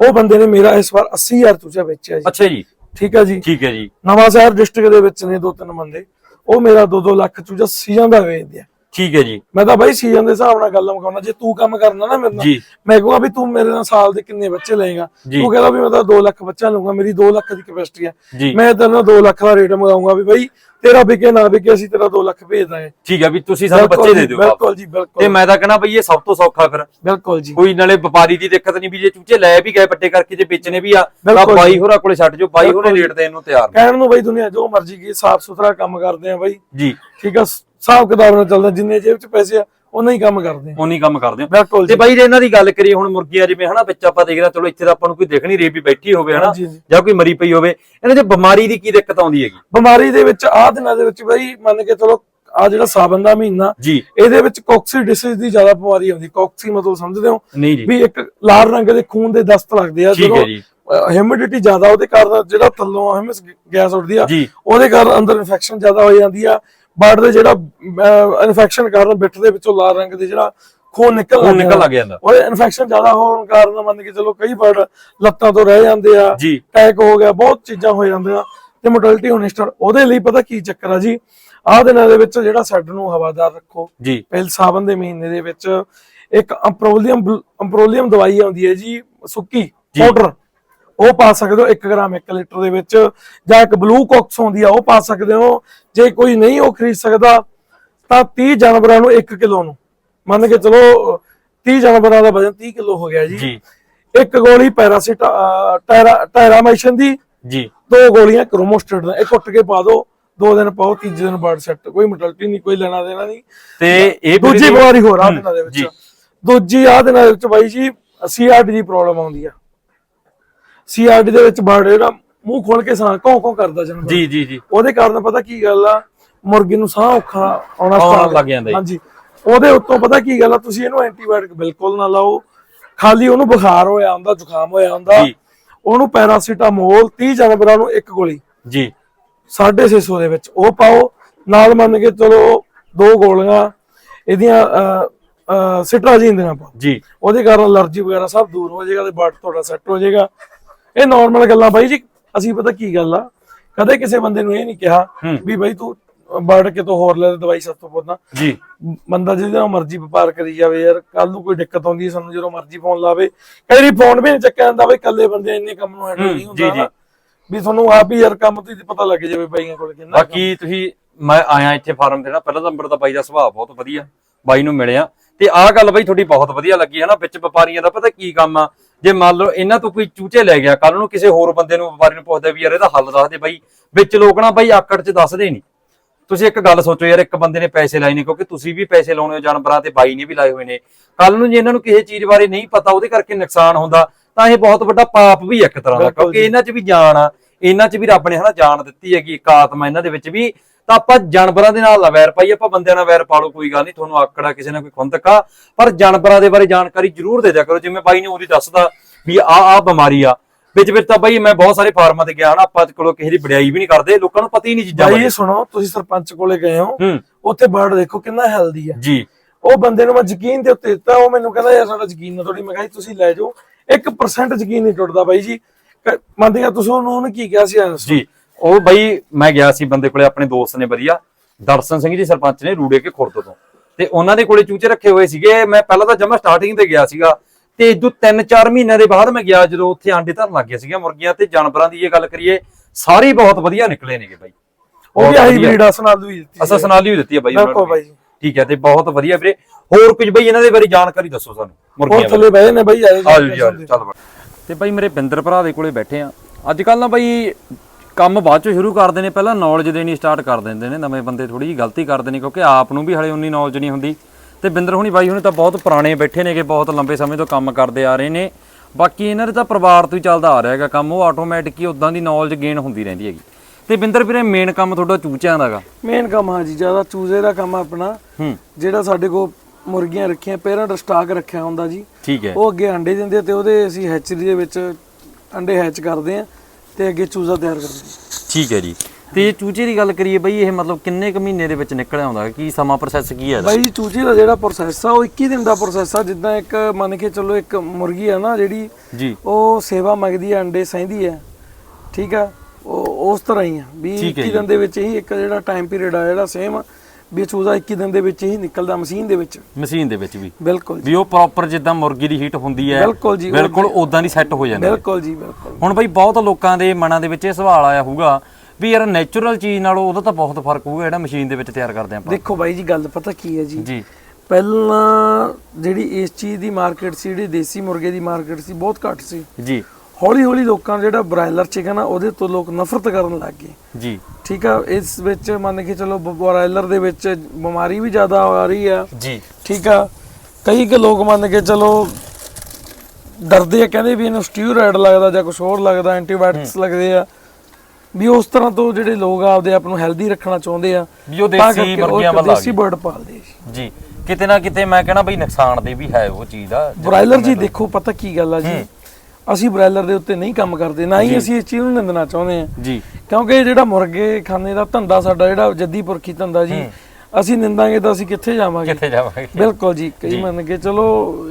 ਉਹ ਬੰਦੇ ਨੇ ਮੇਰਾ ਇਸ ਵਾਰ 80000 ਚੂਚਾ ਵੇਚਿਆ ਜੀ। ਅੱਛਾ ਜੀ। ਠੀਕ ਹੈ ਜੀ। ਠੀਕ ਹੈ ਜੀ। ਨਵਾਂ ਸ਼ਹਿਰ ਡਿਸਟ੍ਰਿਕਟ ਦੇ ਵਿੱਚ ਨੇ ਦੋ ਤਿੰਨ ਬੰਦੇ। ਉਹ ਮੇਰਾ 2-2 ਲੱਖ ਚੂਚਾ ਸੀਜ਼ਨ ਦਾ ਵੇਚਦੇ ਆ। ਠੀਕ ਹੈ ਜੀ। ਮੈਂ ਤਾਂ ਬਾਈ ਸੀਜ਼ਨ ਦੇ ਹਿਸਾਬ ਨਾਲ ਗੱਲ ਮੁਕਾਉਣਾ ਜੇ ਤੂੰ ਕੰਮ ਕਰਨਾ ਨਾ ਮੇਰੇ ਨਾਲ ਜੀ। ਮੈਂ ਕਹੂੰਗਾ ਵੀ ਤੂੰ ਮੇਰੇ ਨਾਲ ਸਾਲ ਦੇ ਕਿੰਨੇ ਬੱਚੇ ਲਏਗਾ। ਤੂੰ ਕਹਿੰਦਾ ਵੀ ਮੈਂ ਤਾਂ 2 ਲੱਖ ਬੱਚਾ ਲਊਂਗਾ ਮੇਰੀ 2 ਲੱਖ ਦੀ ਕੈਪੈਸਿਟੀ ਹੈ। ਮੈਂ ਤੈਨੂੰ 2 ਲੱਖ ਦਾ ਰੇਟ ਮਗਾਉਂਗਾ ਵੀ ਬਾਈ ਤੇਰਾ ਵਿਕੇ ਨਾ ਵਿਕੇ ਅਸੀਂ ਤੇਰਾ 2 ਲੱਖ ਭੇਜ ਦਾਂਗੇ। ਠੀਕ ਹੈ ਵੀ ਤੁਸੀਂ ਸਾਨੂੰ ਬੱਚੇ ਦੇ ਦਿਓ ਬਿਲਕੁਲ ਜੀ ਤੇ ਬਿਲਕੁਲ ਮੈਂ ਤਾਂ ਕਹਿੰਦਾ ਬਈ ਇਹ ਸਭ ਤੋਂ ਸੌਖਾ ਫਿਰ। ਬਿਲਕੁਲ ਜੀ। ਕੋਈ ਨਾਲੇ ਵਪਾਰੀ ਦੀ ਦਿੱਕਤ ਨਹੀਂ ਵੀ ਜੇ ਚੂਚੇ ਲੈ ਵੀ ਗਏ ਪੱਟੇ ਕਰਕੇ ਜੇ ਵੇਚਣੇ ਵੀ ਆ ਤਾਂ ਬਾਈ। ਹੋਰਾਂ ਕੋਲੇ ਛੱਡ ਜੋ ਬਾਈ ਹੋਰੇ ਰੇਟ ਦੇਣ ਨੂੰ ਤਿਆਰ ਕਹਿਣ ਨੂੰ ਬਾਈ ਦੁਨੀਆ ਜੋ ਮਰਜ਼ੀ ਕੀ ਸਾਫ਼ ਸੁਥਰਾ ਕੰਮ ਕਰਦੇ ਆ ਬਾਈ। ਜੀ। ਠੀਕ ਆ ਹਿਸਾਬ ਕਿਤਾਬ ਨਾਲ ਚੱਲਦਾ ਜਿੰਨੇ ਜੇਬ 'ਚ ਪੈਸੇ ਆ ਉਹਨਾਂ ਹੀ ਕੰਮ ਕਰਦੇ ਆ। ਉਨੀ ਕੰਮ ਕਰਦੇ ਹੋ ਬਿਲਕੁਲ ਤੇ ਜੀ ਬਾਈ ਜੇ ਇਹਨਾਂ ਦੀ ਗੱਲ ਕਰੀਏ ਹੁਣ ਮੁਰਗੀਆਂ ਜਿਵੇਂ ਹਨਾ ਵਿੱਚ ਆਪਾਂ ਦੇਖਦੇ ਚਲੋ ਇੱਥੇ ਤਾਂ ਆਪਾਂ ਨੂੰ ਕੋਈ ਦਿਖ ਨਹੀਂ ਰਹੀ ਵੀ ਬੈਠੀ ਹੋਵੇ ਹਨਾ ਹਾਂਜੀ। ਜਾਂ ਕੋਈ ਮਰੀ ਪਈ ਹੋਵੇ ਇਹਨਾਂ 'ਚ ਬਿਮਾਰੀ ਦੀ ਕੀ ਦਿੱਕਤ ਆਉਂਦੀ ਹੈਗੀ? ਬਿਮਾਰੀ ਦੇ ਵਿੱਚ ਆਹ ਦਿਨਾਂ ਦੇ ਵਿੱਚ ਬਾਈ ਮੰਨ ਕੇ ਚਲੋ ਆ ਜਿਹੜਾ ਸਾਵਨ ਦਾ ਮਹੀਨਾ ਜੀ। ਇਹਦੇ ਵਿੱਚ ਕੋਕਸੀ ਡਿਸੀਜ਼ ਦੀ ਜ਼ਿਆਦਾ ਬਿਮਾਰੀ ਆਉਂਦੀ। ਕੋਕਸੀ ਮਤਲਬ ਸਮਝਦੇ ਹੋ? ਨਹੀਂ ਜੀ। ਵੀ ਇੱਕ ਲਾਲ ਰੰਗ ਦੇ ਖੂਨ ਦੇ ਦਸਤ ਲੱਗਦੇ ਆ ਠੀਕ ਹੈ ਜੀ। ਹਿਊਮਿਡਿਟੀ ਜ਼ਿਆਦਾ ਉਹਦੇ ਕਾਰਨ ਜਿਹੜਾ ਥੱਲੋਂ ਹਿਮਸ ਗੈਸ ਉੱਡਦੀ ਆ ਜੀ। ਉਹਦੇ ਕਾਰਨ ਅੰਦਰ ਇਨਫੈਕਸ਼ਨ ਜ਼ਿਆਦਾ ਹੋ ਜਾਂਦੀ ਆ ਬਰਡ ਦੇ ਜਿਹੜਾ ਇਨਫੈਕਸ਼ਨ ਕਾਰਨ ਬਿੱਟ ਦੇ ਵਿੱਚੋਂ ਲਾਲ ਰੰਗ ਦੇ ਜਿਹੜਾ ਖੂਨ ਨਿਕਲ ਖੂਨ ਨਿਕਲ ਲੱਗ ਜਾਂਦਾ। ਉਹ ਇਨਫੈਕਸ਼ਨ ਜ਼ਿਆਦਾ ਹੋਣ ਕਾਰਨ ਮੰਨ ਕੇ ਚਲੋ ਕਈ ਬਰਡ ਲੱਤਾਂ ਤੋਂ ਰਹਿ ਜਾਂਦੇ ਆ ਜੀ। ਅਟੈਕ ਹੋ ਗਿਆ ਬਹੁਤ ਚੀਜ਼ਾਂ ਹੋ ਜਾਂਦੀਆਂ ਤੇ ਮੋਰਟੈਲਿਟੀ ਹੋਣੀ ਸਟਾਰਟ ਉਹਦੇ ਲਈ ਪਤਾ ਕੀ ਚੱਕਰ ਆ ਜੀ? ਆਹ ਦਿਨਾਂ ਦੇ ਵਿੱਚ ਜਿਹੜਾ ਸੈੱਡ ਨੂੰ ਹਵਾਦਾਰ ਰੱਖੋ ਜੀ। ਪਹਿਲ ਸਾਵਨ ਦੇ ਮਹੀਨੇ ਦੇ ਵਿੱਚ ਇੱਕ ਅੰਪਰੋਲੀਅਮ ਅੰਪਰੋਲੀਅਮ ਦਵਾਈ ਆਉਂਦੀ ਹੈ ਜੀ ਸੁੱਕੀ। ਪਾਊਡਰ ਉਹ ਪਾ ਸਕਦੇ ਹੋ 1 ਗ੍ਰਾਮ 1 ਲੀਟਰ ਦੇ ਵਿੱਚ ਜਾਂ ਇੱਕ ਬਲੂ ਕੋਕਸ ਆਉਂਦੀ ਆ ਉਹ ਪਾ ਸਕਦੇ ਹੋ। ਜੇ ਕੋਈ ਨਹੀਂ ਉਹ ਖਰੀਦ ਸਕਦਾ ਤਾਂ 30 ਜਾਨਵਰਾਂ ਨੂੰ 1 ਕਿਲੋ ਨੂੰ। ਮੰਨ ਕੇ ਚਲੋ 30 ਜਾਨਵਰਾਂ ਦਾ ਵਜ਼ਨ 30 ਕਿਲੋ ਹੋ ਗਿਆ ਜੀ। ਜੀ। ਇੱਕ ਗੋਲੀ ਪੈਰਾਸੀਟ ਟੈਰਾ ਟੈਰਾਮਾਈਸ਼ਨ ਦੀ। ਜੀ। ਦੋ ਗੋਲੀਆਂ ਕ੍ਰੋਮੋਸਟੇਟ ਦਾ। ਇਹ ਕੁੱਟ ਕੇ ਪਾ ਦਿਓ ਦੋ ਦਿਨ ਪਾਓ ਤੀਜੇ ਦਿਨ ਬਰਡ ਸੈੱਟ। ਕੋਈ ਮੋਰਟੈਲਿਟੀ ਨਹੀਂ ਕੋਈ ਲੈਣਾ ਦੇਣਾ ਨਹੀਂ। ਤੇ ਇਹ ਦੂਜੀ ਬਿਮਾਰੀ ਹੋਰ ਆ ਹਮ, ਦਿਨਾਂ ਦੇ ਵਿੱਚ। ਦੂਜੀ ਆ ਦਿਨਾਂ ਦੇ ਵਿੱਚ ਬਾਈ ਜੀ ਸੀਆਰਡੀ ਦੀ ਪ੍ਰੋਬਲਮ ਆਉਂਦੀ ਆ। ਸੀਆਰਡੀ ਦੇ ਵਿੱਚ ਬਰਡ ਜਿਹੜਾ ਮੂੰਹ ਖੋਲ ਕੇ ਸਾਹ ਕੌਂ ਕੌਂ ਕਰਦਾ ਜਾਨਵਰ ਜੀ ਜੀ ਜੀ। ਉਹਦੇ ਕਾਰਨ ਪਤਾ ਕੀ ਗੱਲ ਆ ਮੁਰਗੀ ਨੂੰ ਸਾਹ ਔਖਾ ਆਉਣਾ start ਲੱਗ ਜਾਂਦਾ। ਹਾਂਜੀ। ਉਹਦੇ ਉੱਤੋਂ ਪਤਾ ਕੀ ਗੱਲ ਆ ਤੁਸੀਂ ਇਹਨੂੰ ਐਂਟੀਬਾਇਓਟਿਕ ਬਿਲਕੁਲ ਨਾ ਲਾਓ। ਖਾਲੀ ਉਹਨੂੰ ਬੁਖਾਰ ਹੋਇਆ ਹੁੰਦਾ ਜ਼ੁਕਾਮ ਹੋਇਆ ਹੁੰਦਾ। ਜੀ। ਉਹਨੂੰ ਪੈਰਾਸੀਟਾਮੋਲ 30 ਜਾਨਵਰਾਂ ਨੂੰ ਇੱਕ ਗੋਲੀ। ਜੀ। 650 ਦੇ ਵਿੱਚ ਉਹ ਪਾਓ। ਨਾਲ ਮੰਨ ਕੇ ਚਲੋ ਦੋ ਗੋਲੀਆਂ ਇਹਦੀਆਂ ਸਿਟਰਾਜੀਨ ਦੀਆਂ ਪਾਓ। ਜੀ। ਉਹਦੇ ਕਾਰਨ ਅਲਰਜੀ ਵਗੈਰਾ ਸਭ ਦੂਰ ਹੋ ਜਾਏਗਾ ਤੇ ਬਰਡ ਤੁਹਾਡਾ ਸੈੱਟ ਹੋ ਜਾਏਗਾ। ਇਹ ਨਾਰਮਲ ਗੱਲਾਂ ਬਾਈ ਜੀ ਅਸੀਂ ਪਤਾ ਕੀ ਗੱਲ ਆ? ਕਦੇ ਕਿਸੇ ਬੰਦੇ ਨੂੰ ਇਹ ਨਹੀਂ ਕਿਹਾ। ਵੀ ਬਾਈ ਤੂੰ ਬਰਡ ਕਿਤੋਂ ਹੋਰ ਲੈ ਦਵਾਈ ਸਭ ਤੋਂ ਪੁੱਛਣਾ ਜੀ। ਬੰਦਾ ਜਿਹਦੇ ਮਰਜ਼ੀ ਵਪਾਰ ਕਰੀ ਜਾਵੇ ਯਾਰ ਕੱਲ ਨੂੰ ਕੋਈ ਦਿੱਕਤ ਆਉਂਦੀ ਹੈ ਸਾਨੂੰ ਜਦੋਂ ਮਰਜ਼ੀ ਫੋਨ ਲਾਵੇ। ਕਈ ਵਾਰੀ ਫੋਨ ਵੀ ਨਹੀਂ ਚੱਕਿਆ ਜਾਂਦਾ ਬਈ ਇਕੱਲੇ ਬੰਦੇ ਇੰਨੇ ਕੰਮ ਨੂੰ ਹੈਂਡਲ ਨਹੀਂ ਹੁੰਦਾ ਜੀ। ਵੀ ਤੁਹਾਨੂੰ ਆਪ ਹੀ ਯਾਰ ਕੰਮ ਤੋਂ ਪਤਾ ਲੱਗ ਜਾਵੇ ਬਾਈਆਂ ਕੋਲ ਕਿੰਨਾ। ਬਾਕੀ ਤੁਸੀਂ ਮੈਂ ਆਇਆ ਇੱਥੇ ਫਾਰਮ ਨਾ ਪਹਿਲਾ ਨੰਬਰ ਤਾਂ ਬਾਈ ਦਾ ਸੁਭਾਅ ਬਹੁਤ ਵਧੀਆ ਬਾਈ ਨੂੰ ਮਿਲਿਆ। ਤੇ ਆਹ ਗੱਲ ਬਾਈ ਤੁਹਾਡੀ ਬਹੁਤ ਵਧੀਆ ਲੱਗੀ ਹੈ ਨਾ ਵਿੱਚ ਵਪਾਰੀਆਂ ਦਾ ਪਤਾ ਕੀ ਕੰਮ ਆ? ਜੇ ਮੰਨ ਲਓ ਇਹਨਾਂ ਤੋਂ ਕੋਈ ਚੂਚੇ ਲੈ ਗਿਆ ਕੱਲ ਨੂੰ ਕਿਸੇ ਹੋਰ ਬੰਦੇ ਨੂੰ ਵਪਾਰੀ ਨੂੰ ਪੁੱਛਦਾ ਵੀ ਯਾਰ ਇਹਦਾ ਹੱਲ ਦੱਸ ਦੇ ਬਾਈ। ਵਿੱਚ ਲੋਕ ਨਾ ਬਾਈ ਆਕੜ ਚ ਦੱਸਦੇ ਨਹੀਂ। ਤੁਸੀਂ ਇੱਕ ਗੱਲ ਸੋਚੋ ਯਾਰ ਇੱਕ ਬੰਦੇ ਨੇ ਪੈਸੇ ਲਾਏ ਨੇ ਕਿਉਂਕਿ ਤੁਸੀਂ ਵੀ ਪੈਸੇ ਲਾਉਣੇ ਹੋ ਜਾਨਵਰਾਂ ਤੇ ਬਾਈ ਨੇ ਵੀ ਲਾਏ ਹੋਏ ਨੇ। ਕੱਲ ਨੂੰ ਜੇ ਇਹਨਾਂ ਨੂੰ ਕਿਸੇ ਚੀਜ਼ ਬਾਰੇ ਨਹੀਂ ਪਤਾ ਉਹਦੇ ਕਰਕੇ ਨੁਕਸਾਨ ਹੁੰਦਾ ਤਾਂ ਇਹ ਬਹੁਤ ਵੱਡਾ ਪਾਪ ਵੀ ਇੱਕ ਤਰ੍ਹਾਂ ਦਾ ਕਿਉਂਕਿ ਇਹਨਾਂ 'ਚ ਵੀ ਜਾਨ ਆ ਇਹਨਾਂ 'ਚ ਵੀ ਰੱਬ ਨੇ ਹਨਾ ਜਾਨ ਦਿੱਤੀ ਹੈਗੀ ਇੱਕ ਆਤਮਾ ਇਹਨਾਂ ਦੇ ਵਿੱਚ ਵੀ ਤਾਂ ਆਪਾਂ ਜਾਨਵਰਾਂ ਦੇ ਨਾਲ ਨਾ ਵੈਰ ਪਾਈ ਆਪਾਂ ਬੰਦਿਆਂ ਨਾਲ ਵੈਰ ਪਾਲੋ ਕੋਈ ਗੱਲ ਨਹੀਂ ਤੁਹਾਨੂੰ ਆਕੜਾ ਕਿਸੇ ਨਾਲ ਕੋਈ ਖੁੰਦਕਾ ਪਰ ਜਾਨਵਰਾਂ ਦੇ ਬਾਰੇ ਜਾਣਕਾਰੀ ਜ਼ਰੂਰ ਦੇ ਦਿਆ ਕਰੋ ਜਿਵੇਂ ਬਾਈ ਨੇ ਉਹਦੀ ਦੱਸਦਾ ਵੀ ਆ ਆ ਬਿਮਾਰੀ ਆ। ਵਿੱਚ ਵਿੱਚ ਤਾਂ ਬਾਈ ਮੈਂ ਬਹੁਤ ਸਾਰੇ ਫਾਰਮਾਂ ਤੇ ਗਿਆ ਹਨਾ ਆਪਾਂ ਕੋਲੋਂ ਕਿਸੇ ਦੀ ਵਡਿਆਈ ਵੀ ਨਹੀਂ ਕਰਦੇ ਲੋਕਾਂ ਨੂੰ ਪਤਾ ਹੀ ਨਹੀਂ ਚੀਜ਼ਾਂ ਬਾਰੇ ਇਹ ਸੁਣੋ ਤੁਸੀਂ ਸਰਪੰਚ ਕੋਲੇ ਗਏ ਹੋ ਉੱਥੇ ਬਰਡ ਦੇਖੋ ਕਿੰਨਾ ਹੈਲਦੀ ਆ। ਜੀ। ਉਹ ਬੰਦੇ ਨੂੰ ਮੈਂ ਯਕੀਨ ਦੇ ਉੱਤੇ ਦਿੱਤਾ ਉਹ ਮੈਨੂੰ ਕਹਿੰਦਾ ਯਾਰ ਸਾਡਾ ਯਕੀਨ ਨਾ ਥੋੜੀ ਮੈਂ ਕਿਹਾ ਤੁਸੀਂ ਲੈ ਜਾਓ। 1% ਯਕੀਨ ਨਹੀਂ ਟੁੱਟਦਾ ਬਾਈ ਜੀ। ਮੰਨਦੇ ਆ ਤੁਸੀਂ ਉਹਨੂੰ ਉਹਨੇ ਕੀ ਕਿਹਾ ਸੀ। ਜੀ। ਉਹ ਬਈ ਮੈਂ ਗਿਆ ਸੀ ਬੰਦੇ ਕੋਲੇ ਆਪਣੇ ਦੋਸਤ ਨੇ ਵਧੀਆ। ਦਰਸ਼ਨ ਸਿੰਘ ਜੀ ਸਰਪੰਚ ਨੇ ਰੂੜੇ ਕੇ ਖੁਰਦ ਤੋਂ। ਤੇ ਉਹਨਾਂ ਦੇ ਕੋਲੇ ਚੂਚੇ ਰੱਖੇ ਹੋਏ ਸੀਗੇ। ਮੈਂ ਪਹਿਲਾਂ ਤਾਂ ਜਮਾ ਸਟਾਰਟਿੰਗ ਤੇ ਗਿਆ ਸੀਗਾ। ਤੇ ਇਦੋਂ 3-4 ਮਹੀਨਿਆਂ ਦੇ ਬਾਅਦ ਮੈਂ ਗਿਆ ਜਦੋਂ ਉੱਥੇ ਆਂਡੇ ਧਰਨ ਲੱਗ ਗਿਆ ਸੀਗਾ ਮੁਰਗੀਆਂ ਤੇ ਜਾਨਵਰਾਂ ਦੀ ਇਹ ਗੱਲ ਕਰੀਏ ਸਾਰੇ ਬਹੁਤ ਵਧੀਆ ਨਿਕਲੇ ਨੇਗੇ ਬਾਈ। ਉਹ ਵੀ ਆਹੀ। ਬਰੀਡ ਆ ਸੁਣਾ ਦੂਈ ਦਿੱਤੀ ਅਸਾਂ ਸਨਾਲੀ ਵੀ ਦਿੱਤੀ ਹੈ ਬਾਈ ਬਿਲਕੁਲ ਬਾਈ। ਠੀਕ ਹੈ ਤੇ ਬਹੁਤ ਵਧੀਆ ਵੀਰੇ। ਹੋਰ ਕੁਝ ਬਈ ਇਹਨਾਂ ਦੇ ਬਾਰੇ ਜਾਣਕਾਰੀ ਦੱਸੋ ਸਾਨੂੰ ਮੁਰਗੀਆਂ ਬਾਰੇ। ਥੱਲੇ ਬਹਿ ਨੇ ਬਾਈ ਆਏ ਆ ਜੀ ਆ ਚੱਲ ਬੜ ਤੇ ਬਾਈ ਮੇਰੇ ਬਿੰਦਰ ਭਰਾ ਦੇ ਕੋਲੇ ਬੈਠੇ ਆ। ਅੱਜ ਕੱਲ ਨਾ ਬਾਈ ਕੰਮ ਬਾਅਦ ਚੋਂ ਸ਼ੁਰੂ ਕਰਦੇ ਨੇ ਪਹਿਲਾਂ ਨੌਲੇਜ ਦੇਣੀ ਸਟਾਰਟ ਕਰ ਦਿੰਦੇ ਨੇ ਨਵੇਂ ਬੰਦੇ ਥੋੜੀ ਜਿਹੀ ਗਲਤੀ ਕਰਦੇ ਨੇ ਕਿਉਂਕਿ ਆਪ ਨੂੰ ਵੀ ਹਲੇ ਉਨੀ ਨੌਲੇਜ ਨਹੀਂ ਹੁੰਦੀ। ਤੇ ਬਿੰਦਰ ਹੁਣੀ ਬਾਈ ਹੁਣੀ ਤਾਂ ਬਹੁਤ ਪੁਰਾਣੇ ਬੈਠੇ ਨੇਗੇ ਬਹੁਤ ਲੰਬੇ ਸਮੇਂ ਤੋਂ ਕੰਮ ਕਰਦੇ ਆ ਰਹੇ ਨੇ। ਬਾਕੀ ਇਹਨਾਂ ਦੇ ਤਾਂ ਪਰਿਵਾਰ ਤੋਂ ਹੀ ਚੱਲਦਾ ਆ ਰਿਹਾ ਹੈਗਾ ਕੰਮ ਉਹ ਆਟੋਮੈਟਿਕ ਹੀ ਉਦਾਂ ਦੀ ਨੌਲੇਜ ਗੇਨ ਹੁੰਦੀ ਰਹਿੰਦੀ ਹੈਗੀ। ਤੇ ਬਿੰਦਰ ਵੀਰੇ ਮੇਨ ਕੰਮ ਤੁਹਾਡਾ ਚੂਚਿਆਂ ਦਾਗਾ ਮੇਨ ਕੰਮ ਹਾਂ ਜੀ ਜ਼ਿਆਦਾ ਚੂਜ਼ੇ ਦਾ ਕੰਮ ਆਪਣਾ। ਜਿਹੜਾ ਸਾਡੇ ਕੋਲ ਮੁਰਗੀਆਂ ਰੱਖੀਆਂ ਪੇਰੈਂਟ ਸਟਾਕ ਰੱਖਿਆ ਹੁੰਦਾ ਜੀ। ਠੀਕ ਹੈ। ਉਹ ਅੱਗੇ ਅੰਡੇ ਦਿੰਦੇ ਤੇ ਉਹਦੇ ਅਸੀਂ ਹੈਚਰੀ ਦੇ ਵਿੱਚ ਅੰਡੇ ਹੈਚ ਕਰਦੇ ਆ। ਤੇ ਅੱਗੇ ਚੂਜ਼ਾ ਤਿਆਰ ਕਰਦੇ ਆ ਠੀਕ ਹੈ ਜੀ। ਤੇ ਚੂਚੇ ਦੀ ਗੱਲ ਕਰੀਏ ਬਈ ਇਹ ਮਤਲਬ ਕਿੰਨੇ ਕੁ ਮਹੀਨੇ ਦੇ ਵਿੱਚ ਨਿਕਲ ਆਉਂਦਾ? ਕੀ ਸਮਾਂ ਪ੍ਰੋਸੈਸ ਕੀ ਹੈ ਇਹਦਾ? ਬਾਈ ਚੂਚੇ ਦਾ ਜਿਹੜਾ ਪ੍ਰੋਸੈਸ ਆ ਉਹ 21 ਦਿਨ ਦਾ ਪ੍ਰੋਸੈਸ ਆ। ਜਿੱਦਾਂ ਇੱਕ ਮੰਨ ਕੇ ਚੱਲੋ ਇੱਕ ਮੁਰਗੀ ਆ ਨਾ ਜਿਹੜੀ ਜੀ। ਉਹ ਸੇਵਾ ਮੰਗਦੀ ਆ ਅੰਡੇ ਸਹਿੰਦੀ ਆ। ਠੀਕ ਆ? ਉਹ ਉਸ ਤਰ੍ਹਾਂ ਹੀ ਆ। ਵੀ ਠੀਕ ਹੈ 21 ਦਿਨ ਦੇ ਵਿੱਚ ਹੀ ਇੱਕ ਜਿਹੜਾ ਟਾਈਮ ਪੀਰੀਅਡ ਆ ਜਿਹੜਾ ਸੇਮ ਵੀ ਚੂਜ਼ਾ 21 ਦਿਨ ਦੇ ਵਿੱਚ ਹੀ ਨਿਕਲਦਾ ਮਸ਼ੀਨ ਦੇ ਵਿੱਚ। ਮਸ਼ੀਨ ਦੇ ਵਿੱਚ ਵੀ। ਬਿਲਕੁਲ ਵੀ ਉਹ ਪ੍ਰੋਪਰ ਜਿੱਦਾਂ ਮੁਰਗੀ ਦੀ ਹੀਟ ਹੁੰਦੀ ਹੈ ਬਿਲਕੁਲ ਜੀ, ਬਿਲਕੁਲ ਉਦਾਂ ਦੀ ਸੈੱਟ ਹੋ ਜਾਂਦੀ ਹੈ। ਬਿਲਕੁਲ ਜੀ ਬਿਲਕੁਲ। ਹੁਣ ਬਈ ਬਹੁਤ ਲੋਕਾਂ ਦੇ ਮਨਾਂ ਦੇ ਵਿੱਚ ਇਹ ਸਵਾਲ ਆਇਆ ਹੋਊਗਾ ਵੀ ਯਾਰ ਨੇਚਰਲ ਚੀਜ਼ ਨਾਲੋਂ ਉਹਦਾ ਤਾਂ ਬਹੁਤ ਫ਼ਰਕ ਹੋਊਗਾ ਜਿਹੜਾ ਮਸ਼ੀਨ ਦੇ ਵਿੱਚ ਤਿਆਰ ਕਰਦੇ ਆਪਾਂ। ਦੇਖੋ ਬਾਈ ਜੀ ਗੱਲ ਪਤਾ ਕੀ ਹੈ ਜੀ? ਜੀ। ਪਹਿਲਾਂ ਜਿਹੜੀ ਇਸ ਚੀਜ਼ ਦੀ ਮਾਰਕੀਟ ਸੀ ਜਿਹੜੀ ਦੇਸੀ ਮੁਰਗੇ ਦੀ ਮਾਰਕੀਟ ਸੀ ਬਹੁਤ ਘੱਟ ਸੀ। ਜੀ। ਹੌਲੀ ਹੌਲੀ ਲੋਕਾਂ ਜਿਹੜਾ ਬ੍ਰਾਇਲਰ ਚਿਕਨ ਆ ਉਹਦੇ ਤੋਂ ਲੋਕ ਨਫ਼ਰਤ ਕਰਨ ਲੱਗ ਗਏ। ਜੀ। ਠੀਕ ਆ ਇਸ ਵਿੱਚ ਮੰਨ ਕੇ ਚਲੋ ਬ੍ਰਾਇਲਰ ਦੇ ਵਿੱਚ ਬਿਮਾਰੀ ਵੀ ਜ਼ਿਆਦਾ ਆ ਰਹੀ ਆ। ਜੀ। ਠੀਕ ਆ ਕਈ ਕੁ ਲੋਕ ਮੰਨ ਕੇ ਚਲੋ ਡਰਦੇ ਆ ਕਹਿੰਦੇ ਵੀ ਇਹਨੂੰ ਸਟੀਰੋਇਡ ਲੱਗਦਾ ਜਾਂ ਕੁਝ ਹੋਰ ਲੱਗਦਾ ਐਂਟੀਬਾਇਓਟਿਕਸ ਲੱਗਦੇ ਆ। ਵੀ ਉਸ ਤਰ੍ਹਾਂ ਤੋਂ ਜਿਹੜੇ ਲੋਕ ਆਪਦੇ ਆਪ ਨੂੰ ਹੈਲਦੀ ਰੱਖਣਾ ਚਾਹੁੰਦੇ ਆ ਵੀ ਉਹ ਦੇਸੀ ਮੁਰਗੀਆਂ ਵੱਲ ਆ ਦੇਸੀ ਬਰਡ ਪਾਲਦੇ ਜੀ। ਕਿਤੇ ਨਾ ਕਿਤੇ ਮੈਂ ਕਹਿਣਾ ਬਈ ਨੁਕਸਾਨ ਦੇ ਵੀ ਹੈ ਉਹ ਚੀਜ਼ ਦਾ। ਬ੍ਰਾਇਲਰ ਜੀ ਦੇਖੋ ਪਤਾ ਕੀ ਗੱਲ ਆ ਜੀ? ਅਸੀਂ ਬ੍ਰਾਇਲਰ ਦੇ ਉੱਤੇ ਨਹੀਂ ਕੰਮ ਕਰਦੇ ਨਾ ਹੀ ਅਸੀਂ ਇਸ ਚੀਜ਼ ਨੂੰ ਨਿੰਦਣਾ ਚਾਹੁੰਦੇ ਆ ਜੀ। ਕਿਉਂਕਿ ਇਹ ਜਿਹੜਾ ਮੁਰਗੇ ਖਾਨੇ ਦਾ ਧੰਦਾ ਸਾਡਾ ਜਿਹੜਾ ਜੱਦੀ ਪੁਰਖੀ ਧੰਦਾ ਜੀ ਅਸੀਂ ਨਿੰਦਾਂਗੇ ਤਾਂ ਅਸੀਂ ਕਿੱਥੇ ਜਾਵਾਂਗੇ? ਕਿੱਥੇ ਜਾਵਾਂਗੇ? ਬਿਲਕੁਲ ਜੀ ਕਈ ਮੰਨ ਕੇ ਚਲੋ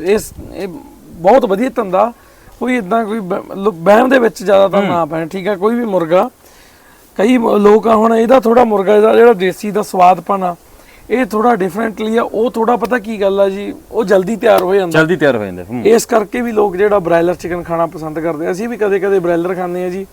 ਇਸ ਇਹ ਬਹੁਤ ਵਧੀਆ ਧੰਦਾ। ਕੋਈ ਇਦਾਂ ਕੋਈ ਬ- ਲੋ- ਵਹਿਮ ਦੇ ਵਿੱਚ ਜ਼ਿਆਦਾ ਤਾਂ ਨਾ ਪੈਣ ਠੀਕ ਆ ਕੋਈ ਵੀ ਮੁਰਗਾ। ਕਈ ਲੋਕ ਆ ਹੁਣ ਇਹਦਾ ਥੋੜਾ ਮੁਰਗਾ ਜਿਹੜਾ ਦੇਸੀ ਦਾ ਸਵਾਦਪਨ ਆ ਇਹ ਥੋੜਾ ਡਿਫਰੈਂਟਲੀ ਆ ਉਹ ਥੋੜਾ ਪਤਾ ਕੀ ਗੱਲ ਆ ਜੀ ਉਹ ਜਲਦੀ ਤਿਆਰ ਹੋ ਜਾਂਦਾ। ਜਲਦੀ ਤਿਆਰ ਹੋ ਜਾਂਦੇ ਹੂੰ। ਇਸ ਕਰਕੇ ਵੀ ਲੋਕ ਜਿਹੜਾ ਬ੍ਰਾਇਲਰ ਚਿਕਨ ਖਾਣਾ ਪਸੰਦ ਕਰਦੇ ਆ। ਅਸੀਂ ਵੀ ਕਦੇ-ਕਦੇ ਬ੍ਰਾਇਲਰ ਖਾਂਦੇ ਆ ਜੀ।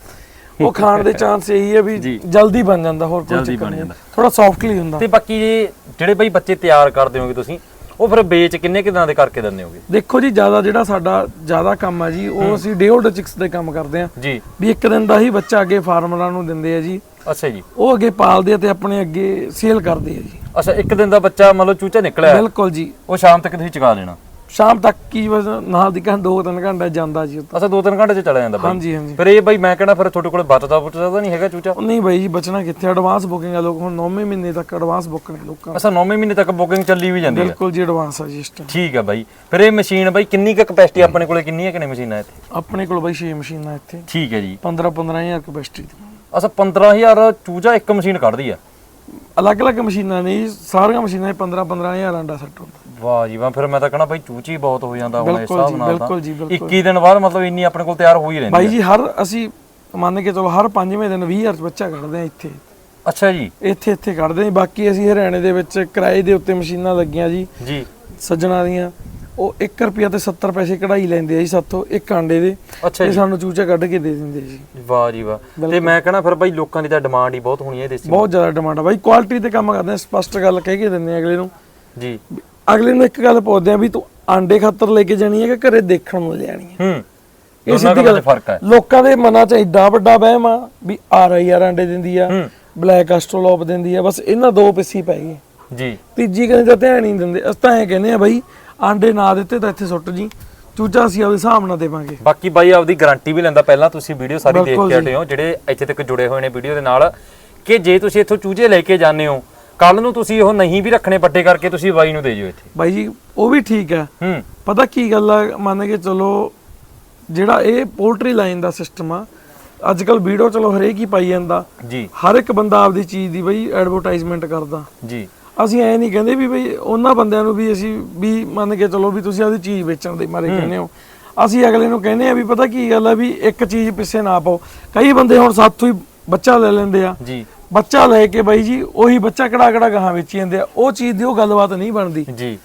ਉਹ ਖਾਣ ਦੇ ਚਾਂਸ ਇਹੀ ਹੈ ਵੀ ਜੀ। ਜਲਦੀ ਬਣ ਜਾਂਦਾ ਹੋਰ ਕੋਈ ਜਲਦੀ ਚੱਕਰ ਬਣ ਨਹੀਂ। ਜਾਂਦਾ। ਥੋੜਾ ਸੌਫਟਲੀ ਹੁੰਦਾ। ਤੇ ਬਾਕੀ ਜੇ ਜਿਹੜੇ ਬਈ ਬੱਚੇ ਤਿਆਰ ਕਰਦੇ ਹੋਗੇ ਤੁਸੀਂ ਉਹ ਫਿਰ ਵੇਚ ਕਿੰਨੇ ਕਿਦਾਂ ਦੇ ਕਰਕੇ ਦਿੰਦੇ ਹੋਗੇ? ਦੇਖੋ ਜੀ ਜ਼ਿਆਦਾ ਜਿਹੜਾ ਸਾਡਾ ਜ਼ਿਆਦਾ ਕੰਮ ਆ ਜੀ ਉਹ ਅਸੀਂ ਡੇਓਡ ਚਿਕਸ ਦੇ ਕੰਮ ਕਰਦੇ ਆ ਜੀ। ਵੀ ਇੱਕ ਦਿਨ ਦਾ ਹੀ ਬੱਚਾ ਅੱਗੇ ਫਾਰਮਰਾਂ ਨੂੰ ਦਿੰਦੇ ਆ ਜੀ। ਅੱਛਾ ਜੀ। ਉਹ ਅੱਗੇ ਪਾਲਦੇ ਆ ਤੇ ਆਪਣੇ ਅੱਗੇ ਸੇਲ ਕਰਦੇ ਆ ਜੀ। ਅੱਛਾ ਇੱਕ ਦਿਨ ਦਾ ਬੱਚਾ ਮੰਨ ਲਓ ਚੂਚਾ ਨਿਕਲਿਆ। ਬਿਲਕੁਲ ਜੀ। ਉਹ ਸ਼ਾਮ ਤੱਕ ਤੁਸੀਂ ਚੁਕਾ ਲੈਣਾ ਸ਼ਾਮ ਤੱਕ ਕੀ ਬਸ ਨਾਲ ਦੀ ਘੰਟਾ ਦੋ ਤਿੰਨ ਘੰਟੇ ਜਾਂਦਾ ਜੀ ਉੱਥੇ। ਅੱਛਾ 2-3 ਘੰਟੇ ਚ ਚਲਾ ਜਾਂਦਾ ਬਾਈ? ਹਾਂਜੀ ਹਾਂਜੀ। ਫਿਰ ਇਹ ਬਾਈ ਮੈਂ ਕਹਿਣਾ ਫਿਰ ਤੁਹਾਡੇ ਕੋਲ ਬਚਦਾ ਬੁੱਚਦਾ ਤਾਂ ਨਹੀਂ ਹੈਗਾ ਚੂਚਾ? ਉਹ ਨਹੀਂ ਬਾਈ ਜੀ ਬਚਣਾ ਕਿੱਥੇ? ਐਡਵਾਂਸ ਬੁਕਿੰਗ ਆ ਲੋਕ ਹੁਣ 9ਵੇਂ ਮਹੀਨੇ ਤੱਕ ਐਡਵਾਂਸ ਬੁੱਕ ਨੇ ਲੋਕਾਂ ਅੱਛਾ 9ਵੇਂ ਮਹੀਨੇ ਤੱਕ ਬੁਕਿੰਗ ਚੱਲੀ ਵੀ ਜਾਂਦੀ ਹੈ ਬਿਲਕੁਲ ਜੀ ਐਡਵਾਂਸ ਆ ਜੀ ਇਸ time। ਠੀਕ ਹੈ ਬਾਈ। ਫਿਰ ਇਹ ਮਸ਼ੀਨ ਬਾਈ ਕਿੰਨੀ ਕੁ ਕਪੈਸਿਟੀ ਆਪਣੇ ਕੋਲੇ ਕਿੰਨੀਆਂ ਕਿੰਨੇ ਮਸ਼ੀਨਾਂ ਇੱਥੇ? ਆਪਣੇ ਕੋਲ ਬਾਈ 6 ਮਸ਼ੀਨਾਂ ਇੱਥੇ। ਠੀਕ ਹੈ ਜੀ। 15 15000 ਕਪੈਸਿਟੀ ਦੀ। ਅੱਛਾ 15000 ਚੂਚਾ ਇੱਕ ਮਸ਼ੀਨ ਕੱਢਦੀ ਆ? ਅਲੱਗ-ਅਲੱਗ ਮਸ਼ੀਨਾਂ ਨੇ ਜੀ, ਸਾਰੀਆਂ ਮਸ਼ੀਨਾਂ 'ਚ 15 15000 ਅੰਡਾ ਸੈੱਟ ਹੁੰਦਾ। ਵਾਹ ਜੀ ਵਾਹ ਫਿਰ ਮੈਂ ਤਾਂ ਕਹਣਾ ਬਾਈ ਚੂਚੀ ਬਹੁਤ ਹੋ ਜਾਂਦਾ ਹੁਣ ਇਸ ਬਿਲਕੁਲ ਹਿਸਾਬ ਜੀ, ਨਾਲ ਤਾਂ। ਬਿਲਕੁਲ ਜੀ, ਬਿਲਕੁਲ। 21 ਦਿਨ ਬਾਅਦ ਮਤਲਬ ਇੰਨੀ ਆਪਣੇ ਕੋਲ ਤਿਆਰ ਹੋ ਹੀ ਰਹਿੰਦੀ ਬਾਈ ਹੈ। ਜੀ ਹਰ ਅਸੀਂ ਮੰਨ ਕੇ ਚਲੋ ਹਰ ਪੰਜਵੇਂ ਦਿਨ 20000 ਬੱਚਾ ਕੱਢਦੇ ਆ ਇੱਥੇ। ਅੱਛਾ ਜੀ। ਇੱਥੇ ਇੱਥੇ ਕੱਢਦੇ ਆ ਬਾਕੀ ਅਸੀਂ ਹਰਿਆਣੇ ਦੇ ਵਿੱਚ ਕਿਰਾਏ ਦੇ ਉੱਤੇ ਮਸ਼ੀਨਾਂ ਲੱਗੀਆਂ ਜੀ ਜੀ। ਸੱਜਣਾ ਦੀਆਂ। ਉਹ 1 ਰੁਪਿਆ ਤੇ 70 ਪੈਸੇ ਕਢਾਈ ਲੈਂਦੇ ਆ ਜੀ ਸਾਥੋਂ ਇੱਕ ਆਂਡੇ ਦੇ। ਅੱਛਾ ਤੇ ਜੀ ਸਾਨੂੰ ਚੂਚਾ ਕੱਢ ਕੇ ਦੇ ਦਿੰਦੇ ਜੀ। ਵਾਹ ਜੀ ਵਾਹ। ਤੇ ਮੈਂ ਕਹਣਾ ਫਿਰ ਬਾਈ ਲੋਕਾਂ ਦੀ ਤਾਂ ਡਿਮਾਂਡ ਹੀ ਬਹੁਤ ਹੋਣੀ ਹੈ ਦੇਸੀ ਬਹੁਤ ਜ਼ਿਆਦਾ ਡਿਮਾਂਡ ਆ। ਬਾਈ ਕੁਆਲਿਟੀ ਤੇ ਕੰਮ ਕਰਦੇ ਆ ਸਪਸ਼ਟ ਗੱਲ ਕਹਿ ਕੇ ਦਿੰਦੇ ਆ ਅਗਲੇ ਨੂੰ। ਜੀ। ਅਗਲੇ ਨੂੰ ਇੱਕ ਗੱਲ ਪੁੱਛਦੇ ਆ ਵੀ ਤੂੰ ਆਂਡੇ ਖਾਤਰ ਲੈ ਕੇ ਜਾਣੀ ਹੈ ਕਿ ਘਰੇ ਦੇਖਣ ਨੂੰ ਲਿਆਣੀ ਹੈ? ਹੂੰ। ਇਹ ਸਿੱਧੀ ਗੱਲ ਫ਼ਰਕ ਹੈ। ਲੋਕਾਂ ਦੇ ਮਨਾਂ 'ਚ ਐਡਾ ਵੱਡਾ ਵਹਿਮ ਆ ਵੀ ਆ ਰਹੀ ਯਾਰ ਆਂਡੇ ਦਿੰਦੀ ਆ ਬਲੈਕ ਐਸਟ੍ਰੋਲੋਪ ਦਿੰਦੀ ਆ ਬਸ ਇਹਨਾਂ ਦੋ ਪਿੱਸੀ ਪੈ ਗਏ। ਜੀ। ਤੀਜੀ ਕਹਿੰਦੇ ਤਾਂ ਧਿਆਨ ਨਹੀਂ ਦਿੰਦੇ। ਅਸੀਂ ਤਾਂ ਐਂ ਕਹਿੰਦੇ ਆ ਬਾਈ ਆਂਡੇ ਨਾ ਦਿੱਤੇ ਤਾਂ ਇੱਥੇ ਸੁੱਟ ਜੀ। ਚੂਚਾ ਅਸੀਂ ਆਪਦੇ ਹਿਸਾਬ ਨਾਲ ਦੇਵਾਂਗੇ। ਬਾਕੀ ਬਾਈ ਆਪਦੀ ਗਾਰੰਟੀ ਵੀ ਲੈਂਦਾ ਪਹਿਲਾਂ ਤੁਸੀਂ ਵੀਡੀਓ ਸਾਰੀ ਦੇਖ ਕੇ ਹਟੇ ਹੋ ਜਿਹੜੇ ਇੱਥੇ ਤੱਕ ਜੁੜੇ ਹੋਏ ਨੇ ਵੀਡੀਓ ਦੇ ਨਾਲ ਕਿ ਜੇ ਤੁਸੀਂ ਇੱਥੋਂ ਚੂਜੇ ਲੈ ਕੇ ਜਾਂਦੇ ਹੋ ਕੱਲ ਨੂੰ ਤੁਸੀਂ ਉਹ ਨਹੀਂ ਵੀ ਰੱਖਣੇ ਵੱਡੇ ਕਰਕੇ ਤੁਸੀਂ ਬਾਈ ਨੂੰ ਦੇ ਜਿਓ ਇੱਥੇ। ਬਾਈ ਜੀ ਉਹ ਵੀ ਠੀਕ ਹੂੰ। ਪਤਾ ਕੀ ਗੱਲ ਆ ਮੰਨ ਕੇ ਚਲੋ ਜਿਹੜਾ ਇਹ ਪੋਲਟਰੀ ਲਾਈਨ ਦਾ ਸਿਸਟਮ ਆ ਅੱਜ ਕੱਲ ਵੀਡੀਓ ਚਲੋ ਹਰੇਕ ਹੀ ਪਾਈ ਜਾਂਦਾ। ਜੀ। ਹਰ ਇੱਕ ਬੰਦਾ ਆਪਦੀ ਚੀਜ਼ ਦੀ ਬਈ ਐਡਵਰਟਾਈਜ਼ਮੈਂਟ ਕਰਦਾ। ਜੀ। ਅਸੀਂ ਐ ਨਹੀਂ ਕਹਿੰਦੇ ਵੀ ਬਈ ਉਹਨਾਂ ਬੰਦਿਆਂ ਨੂੰ ਵੀ ਅਸੀਂ ਵੀ ਮੰਨ ਕੇ ਚਲੋ ਵੀ ਤੁਸੀਂ ਆਪਦੀ ਚੀਜ਼ ਵੇਚਣ ਦੇ ਮਾਰੇ ਕਹਿੰਦੇ ਹੋ। ਅਸੀਂ ਅਗਲੇ ਨੂੰ ਕਹਿੰਦੇ ਆ ਵੀ ਪਤਾ ਕੀ ਗੱਲ ਆ ਵੀ ਇੱਕ ਚੀਜ਼ ਪਿੱਛੇ ਨਾ ਪਾਓ। ਕਈ ਬੰਦੇ ਹੁਣ ਸਾਥੋਂ ਹੀ ਬੱਚਾ ਲੈ ਲੈਂਦੇ ਆ। ਜੀ। ਬੱਚਾ ਲੈ ਕੇ ਬਾਈ ਜੀ ਉਹੀ ਬੱਚਾ ਕਿਹੜਾ ਕਿਹੜਾ ਗਾਹਾਂ ਵੇਚੀ ਜਾਂਦੇ ਆ। ਉਹ ਚੀਜ਼ ਦੀ ਉਹ ਗੱਲਬਾਤ ਨਹੀਂ ਬਣਦੀ। ਜੀ।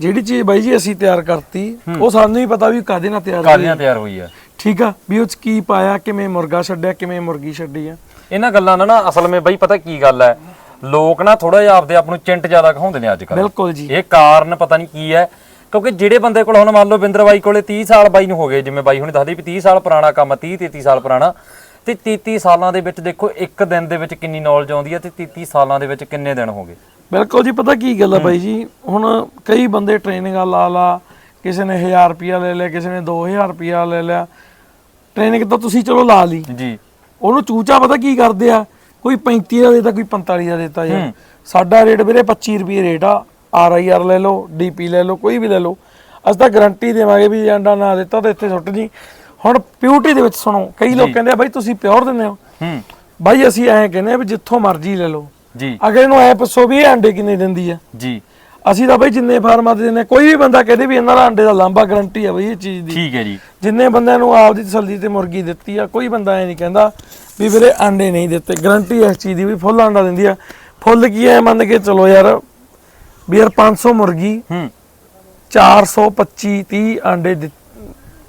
ਜਿਹੜੀ ਚੀਜ਼ ਬਾਈ ਜੀ ਅਸੀਂ ਤਿਆਰ ਕਰਤੀ ਉਹ ਸਾਨੂੰ ਹੀ ਪਤਾ ਵੀ ਕਾਦੇ ਨਾਲ ਤਿਆਰ ਹੋਈ। ਕਾਲੀਆਂ ਤਿਆਰ ਹੋਈ ਆ? ਠੀਕ ਆ ਵੀ ਉਹ ਚ ਕੀ ਪਾਇਆ ਕਿਵੇਂ ਮੁਰਗਾ ਛੱਡਿਆ ਕਿਵੇਂ ਮੁਰਗੀ ਛੱਡੀ ਆ। ਇਹਨਾਂ ਗੱਲਾਂ ਦਾ ਨਾ ਅਸਲ ਵਿੱਚ ਬਾਈ ਪਤਾ ਕੀ ਗੱਲ ਹੈ ਲੋਕ ਨਾ ਥੋੜਾ ਜਿਹਾ ਆਪਦੇ ਆਪ ਨੂੰ ਚਿੰਟ ਜ਼ਿਆਦਾ ਕਹਾਉਂਦੇ ਨੇ ਅੱਜ ਕੱਲ੍ਹ ਬਿਲਕੁਲ ਜੀ। ਇਹ ਕਾਰਨ ਪਤਾ ਨਹੀਂ ਕੀ ਹੈ ਕਿਉਂਕਿ ਜਿਹੜੇ ਬੰਦੇ ਕੋਲ ਹੁਣ ਮੰਨ ਲਓ ਬਿੰਦਰ ਬਾਈ ਕੋਲੇ 30 ਸਾਲ ਬਾਈ ਨੂੰ ਹੋ ਗਏ ਜਿਵੇਂ ਬਾਈ ਹੁਣੇ ਦੱਸਦੇ ਵੀ 30 ਸਾਲ ਪੁਰਾਣਾ ਕੰਮ ਆ, 30 33 ਸਾਲ ਪੁਰਾਣਾ ਤੇ 33 ਸਾਲਾਂ ਦੇ ਵਿੱਚ ਦੇਖੋ ਇੱਕ ਦਿਨ ਦੇ ਵਿੱਚ ਕਿੰਨੀ ਨੌਲੇਜ ਆਉਂਦੀ ਹੈ ਤੇ 33 ਸਾਲਾਂ ਦੇ ਵਿੱਚ ਕਿੰਨੇ ਦਿਨ ਹੋ ਗਏ? ਬਿਲਕੁਲ ਜੀ ਪਤਾ ਕੀ ਗੱਲ ਆ ਬਾਈ ਜੀ? ਹੁਣ ਕਈ ਬੰਦੇ ਟ੍ਰੇਨਿੰਗਾਂ ਲਾ ਲਾ ਕਿਸੇ ਨੇ 1000 ਰੁਪਿਆ ਲੈ ਲਿਆ ਕਿਸੇ ਨੇ 2000 ਰੁਪਿਆ ਲੈ ਲਿਆ। ਟ੍ਰੇਨਿੰਗ ਤਾਂ ਤੁਸੀਂ ਚਲੋ ਲਾ ਲਈ। ਜੀ। ਉਹਨੂੰ ਚੂਚਾ ਪਤਾ ਕੀ ਕਰਦੇ ਆ? ਕੋਈ 35 ਦਾ ਦੇਤਾ ਕੋਈ 45 ਦਾ ਦੇਤਾ ਯਾਰ। ਸਾਡਾ ਰੇਟ ਵੀਰੇ 25 ਰੁਪਏ ਰੇਟ ਆ। ਆਰ ਆਈ ਆਰ ਲੈ ਲਓ ਡੀਪੀ ਲੈ ਲਓ ਕੋਈ ਵੀ ਲੈ ਲਓ। ਅਸੀਂ ਤਾਂ ਗਾਰੰਟੀ ਦੇਵਾਂਗੇ ਵੀ ਅੰਡਾ ਨਾ ਦਿੱਤਾ ਤਾਂ ਇੱਥੇ ਸੁੱਟ ਜੀ। ਹੁਣ ਪਿਊਰਿਟੀ ਦੇ ਵਿੱਚ ਸੁਣੋ ਕਈ ਲੋਕ ਕਹਿੰਦੇ ਆ ਬਾਈ ਤੁਸੀਂ ਪਿਓਰ ਦਿੰਦੇ ਹੋ। ਹੂੰ। ਬਾਈ ਅਸੀਂ ਐਂ ਕਹਿੰਦੇ ਆ ਵੀ ਜਿੱਥੋਂ ਮਰਜ਼ੀ ਲੈ ਲਓ। ਜੀ। ਅਗਰ ਇਹਨੂੰ ਐ ਪੁੱਛੋ ਵੀ ਇਹ ਅੰਡੇ ਕਿੰਨੇ ਦਿੰਦੀ ਆ? ਜੀ। ਅਸੀਂ ਤਾਂ ਬਾਈ ਜਿੰਨੇ ਫਾਰਮਾਂ ਦੇ ਦਿੰਦੇ ਕੋਈ ਵੀ ਬੰਦਾ ਕਹਦੇ ਵੀ ਇਹਨਾਂ ਦਾ ਅੰਡੇ ਦਾ ਲੰਬਾ ਗਾਰੰਟੀ ਆ ਬਈ ਇਹ ਚੀਜ਼ ਦੀ। ਠੀਕ ਹੈ ਜੀ। ਜਿੰਨੇ ਬੰਦਿਆਂ ਨੂੰ ਆਪਦੀ ਤਸੱਲੀ ਤੇ ਮੁਰਗੀ ਦਿੱਤੀ ਆ ਕੋਈ ਬੰਦਾ ਐ ਨਹੀਂ ਕਹਿੰਦਾ ਵੀ ਵੀਰੇ ਆਂਡੇ ਨਹੀਂ ਦਿੱਤੇ। ਗਾਰੰਟੀ ਇਸ ਚੀਜ਼ ਦੀ ਵੀ ਫੁੱਲ ਆਂਡਾ ਦਿੰਦੀ ਆ। ਫੁੱਲ ਕੀ ਐ ਮੰਨ ਕੇ ਚਲੋ ਯਾਰ ਵੀ ਯਾਰ 500 ਮੁਰਗੀ ਹੂੰ। 425 30 ਆਂਡੇ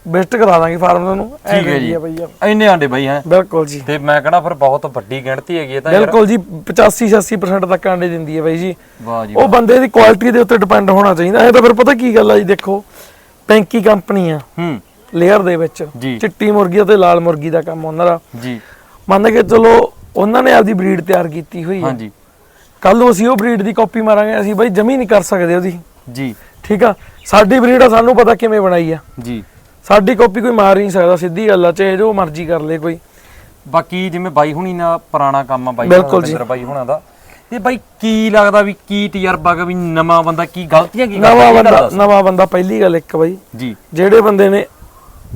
ਬੈਸਟ ਕਰਾ ਦਾਂਗੇ ਫਾਰਮ ਨੂੰ ਠੀਕ ਹੈ ਜੀ। ਬਈ ਇੰਨੇ ਆਂਡੇ ਬਾਈ ਹੈ? ਬਿਲਕੁਲ ਜੀ। ਤੇ ਮੈਂ ਕਹਣਾ ਫਿਰ ਬਹੁਤ ਵੱਡੀ ਗਿਣਤੀ ਹੈਗੀ ਇਹ ਤਾਂ ਯਾਰ। ਬਿਲਕੁਲ ਜੀ 85 86% ਤੱਕ ਆਂਡੇ ਦਿੰਦੀ ਹੈ ਬਾਈ ਜੀ। ਵਾਹ ਜੀ ਉਹ ਬੰਦੇ ਦੀ ਕੁਆਲਿਟੀ ਦੇ ਉੱਤੇ ਡਿਪੈਂਡ ਹੋਣਾ ਚਾਹੀਦਾ। ਇਹ ਤਾਂ ਫਿਰ ਪਤਾ ਕੀ ਗੱਲ ਆ ਜੀ ਦੇਖੋ ਪੈਂਕੀ ਕੰਪਨੀ ਆ ਹੂੰ। ਲੇਅਰ ਦੇ ਵਿੱਚ। ਜੀ। ਚਿੱਟੀ ਮੁਰਗੀ ਅਤੇ ਲਾਲ ਮੁਰਗੀ ਦਾ ਕੰਮ ਉਹਨਾਂ ਦਾ ਜੀ। ਮੰਨ ਕੇ ਚਲੋ ਉਹਨਾਂ ਨੇ ਆਪਦੀ ਬਰੀਡ ਤਿਆਰ ਕੀਤੀ ਹੋਈ ਹੈ ਹਾਂਜੀ। ਕੱਲ ਨੂੰ ਅਸੀਂ ਉਹ ਬਰੀਡ ਦੀ ਕਾਪੀ ਮਾਰਾਂਗੇ। ਅਸੀਂ ਬਾਈ ਜਮੀ ਨਹੀਂ ਕਰ ਸਕਦੇ ਉਹਦੀ। ਜੀ। ਠੀਕ ਆ? ਸਾਡੀ ਬਰੀਡ ਆ ਸਾਨੂੰ ਪਤਾ ਕਿਵੇਂ ਬਣਾਈ ਆ। ਜੀ। ਸਾਡੀ ਕਾਪੀ ਕੋਈ ਮਾਰ ਨਹੀਂ ਸਕਦਾ ਸਿੱਧੀ ਗੱਲ ਆ ਚਾਹੇ ਜੋ ਮਰਜ਼ੀ ਕਰ ਲੇ ਕੋਈ। ਬਾਕੀ ਜਿਵੇਂ ਬਾਈ ਹੁਣੀ ਨਾ ਪੁਰਾਣਾ ਕੰਮ ਆ ਬਾਈ ਬਿਲਕੁਲ ਜੀ। ਬਾਈ ਹੁਣਾਂ ਦਾ। ਤੇ ਬਾਈ ਕੀ ਲੱਗਦਾ ਵੀ ਕੀ ਤਜਰਬਾ ਗਾ ਵੀ ਨਵਾਂ ਬੰਦਾ ਕੀ ਗਲਤੀਆਂ ਕੀ ਕਰਦਾ ਨਵਾਂ ਇਹ ਗੱਲ ਬੰਦਾ ਦੱਸ। ਨਵਾਂ ਬੰਦਾ ਪਹਿਲੀ ਗੱਲ ਇੱਕ ਬਾਈ। ਜੀ। ਜਿਹੜੇ ਬੰਦੇ ਨੇ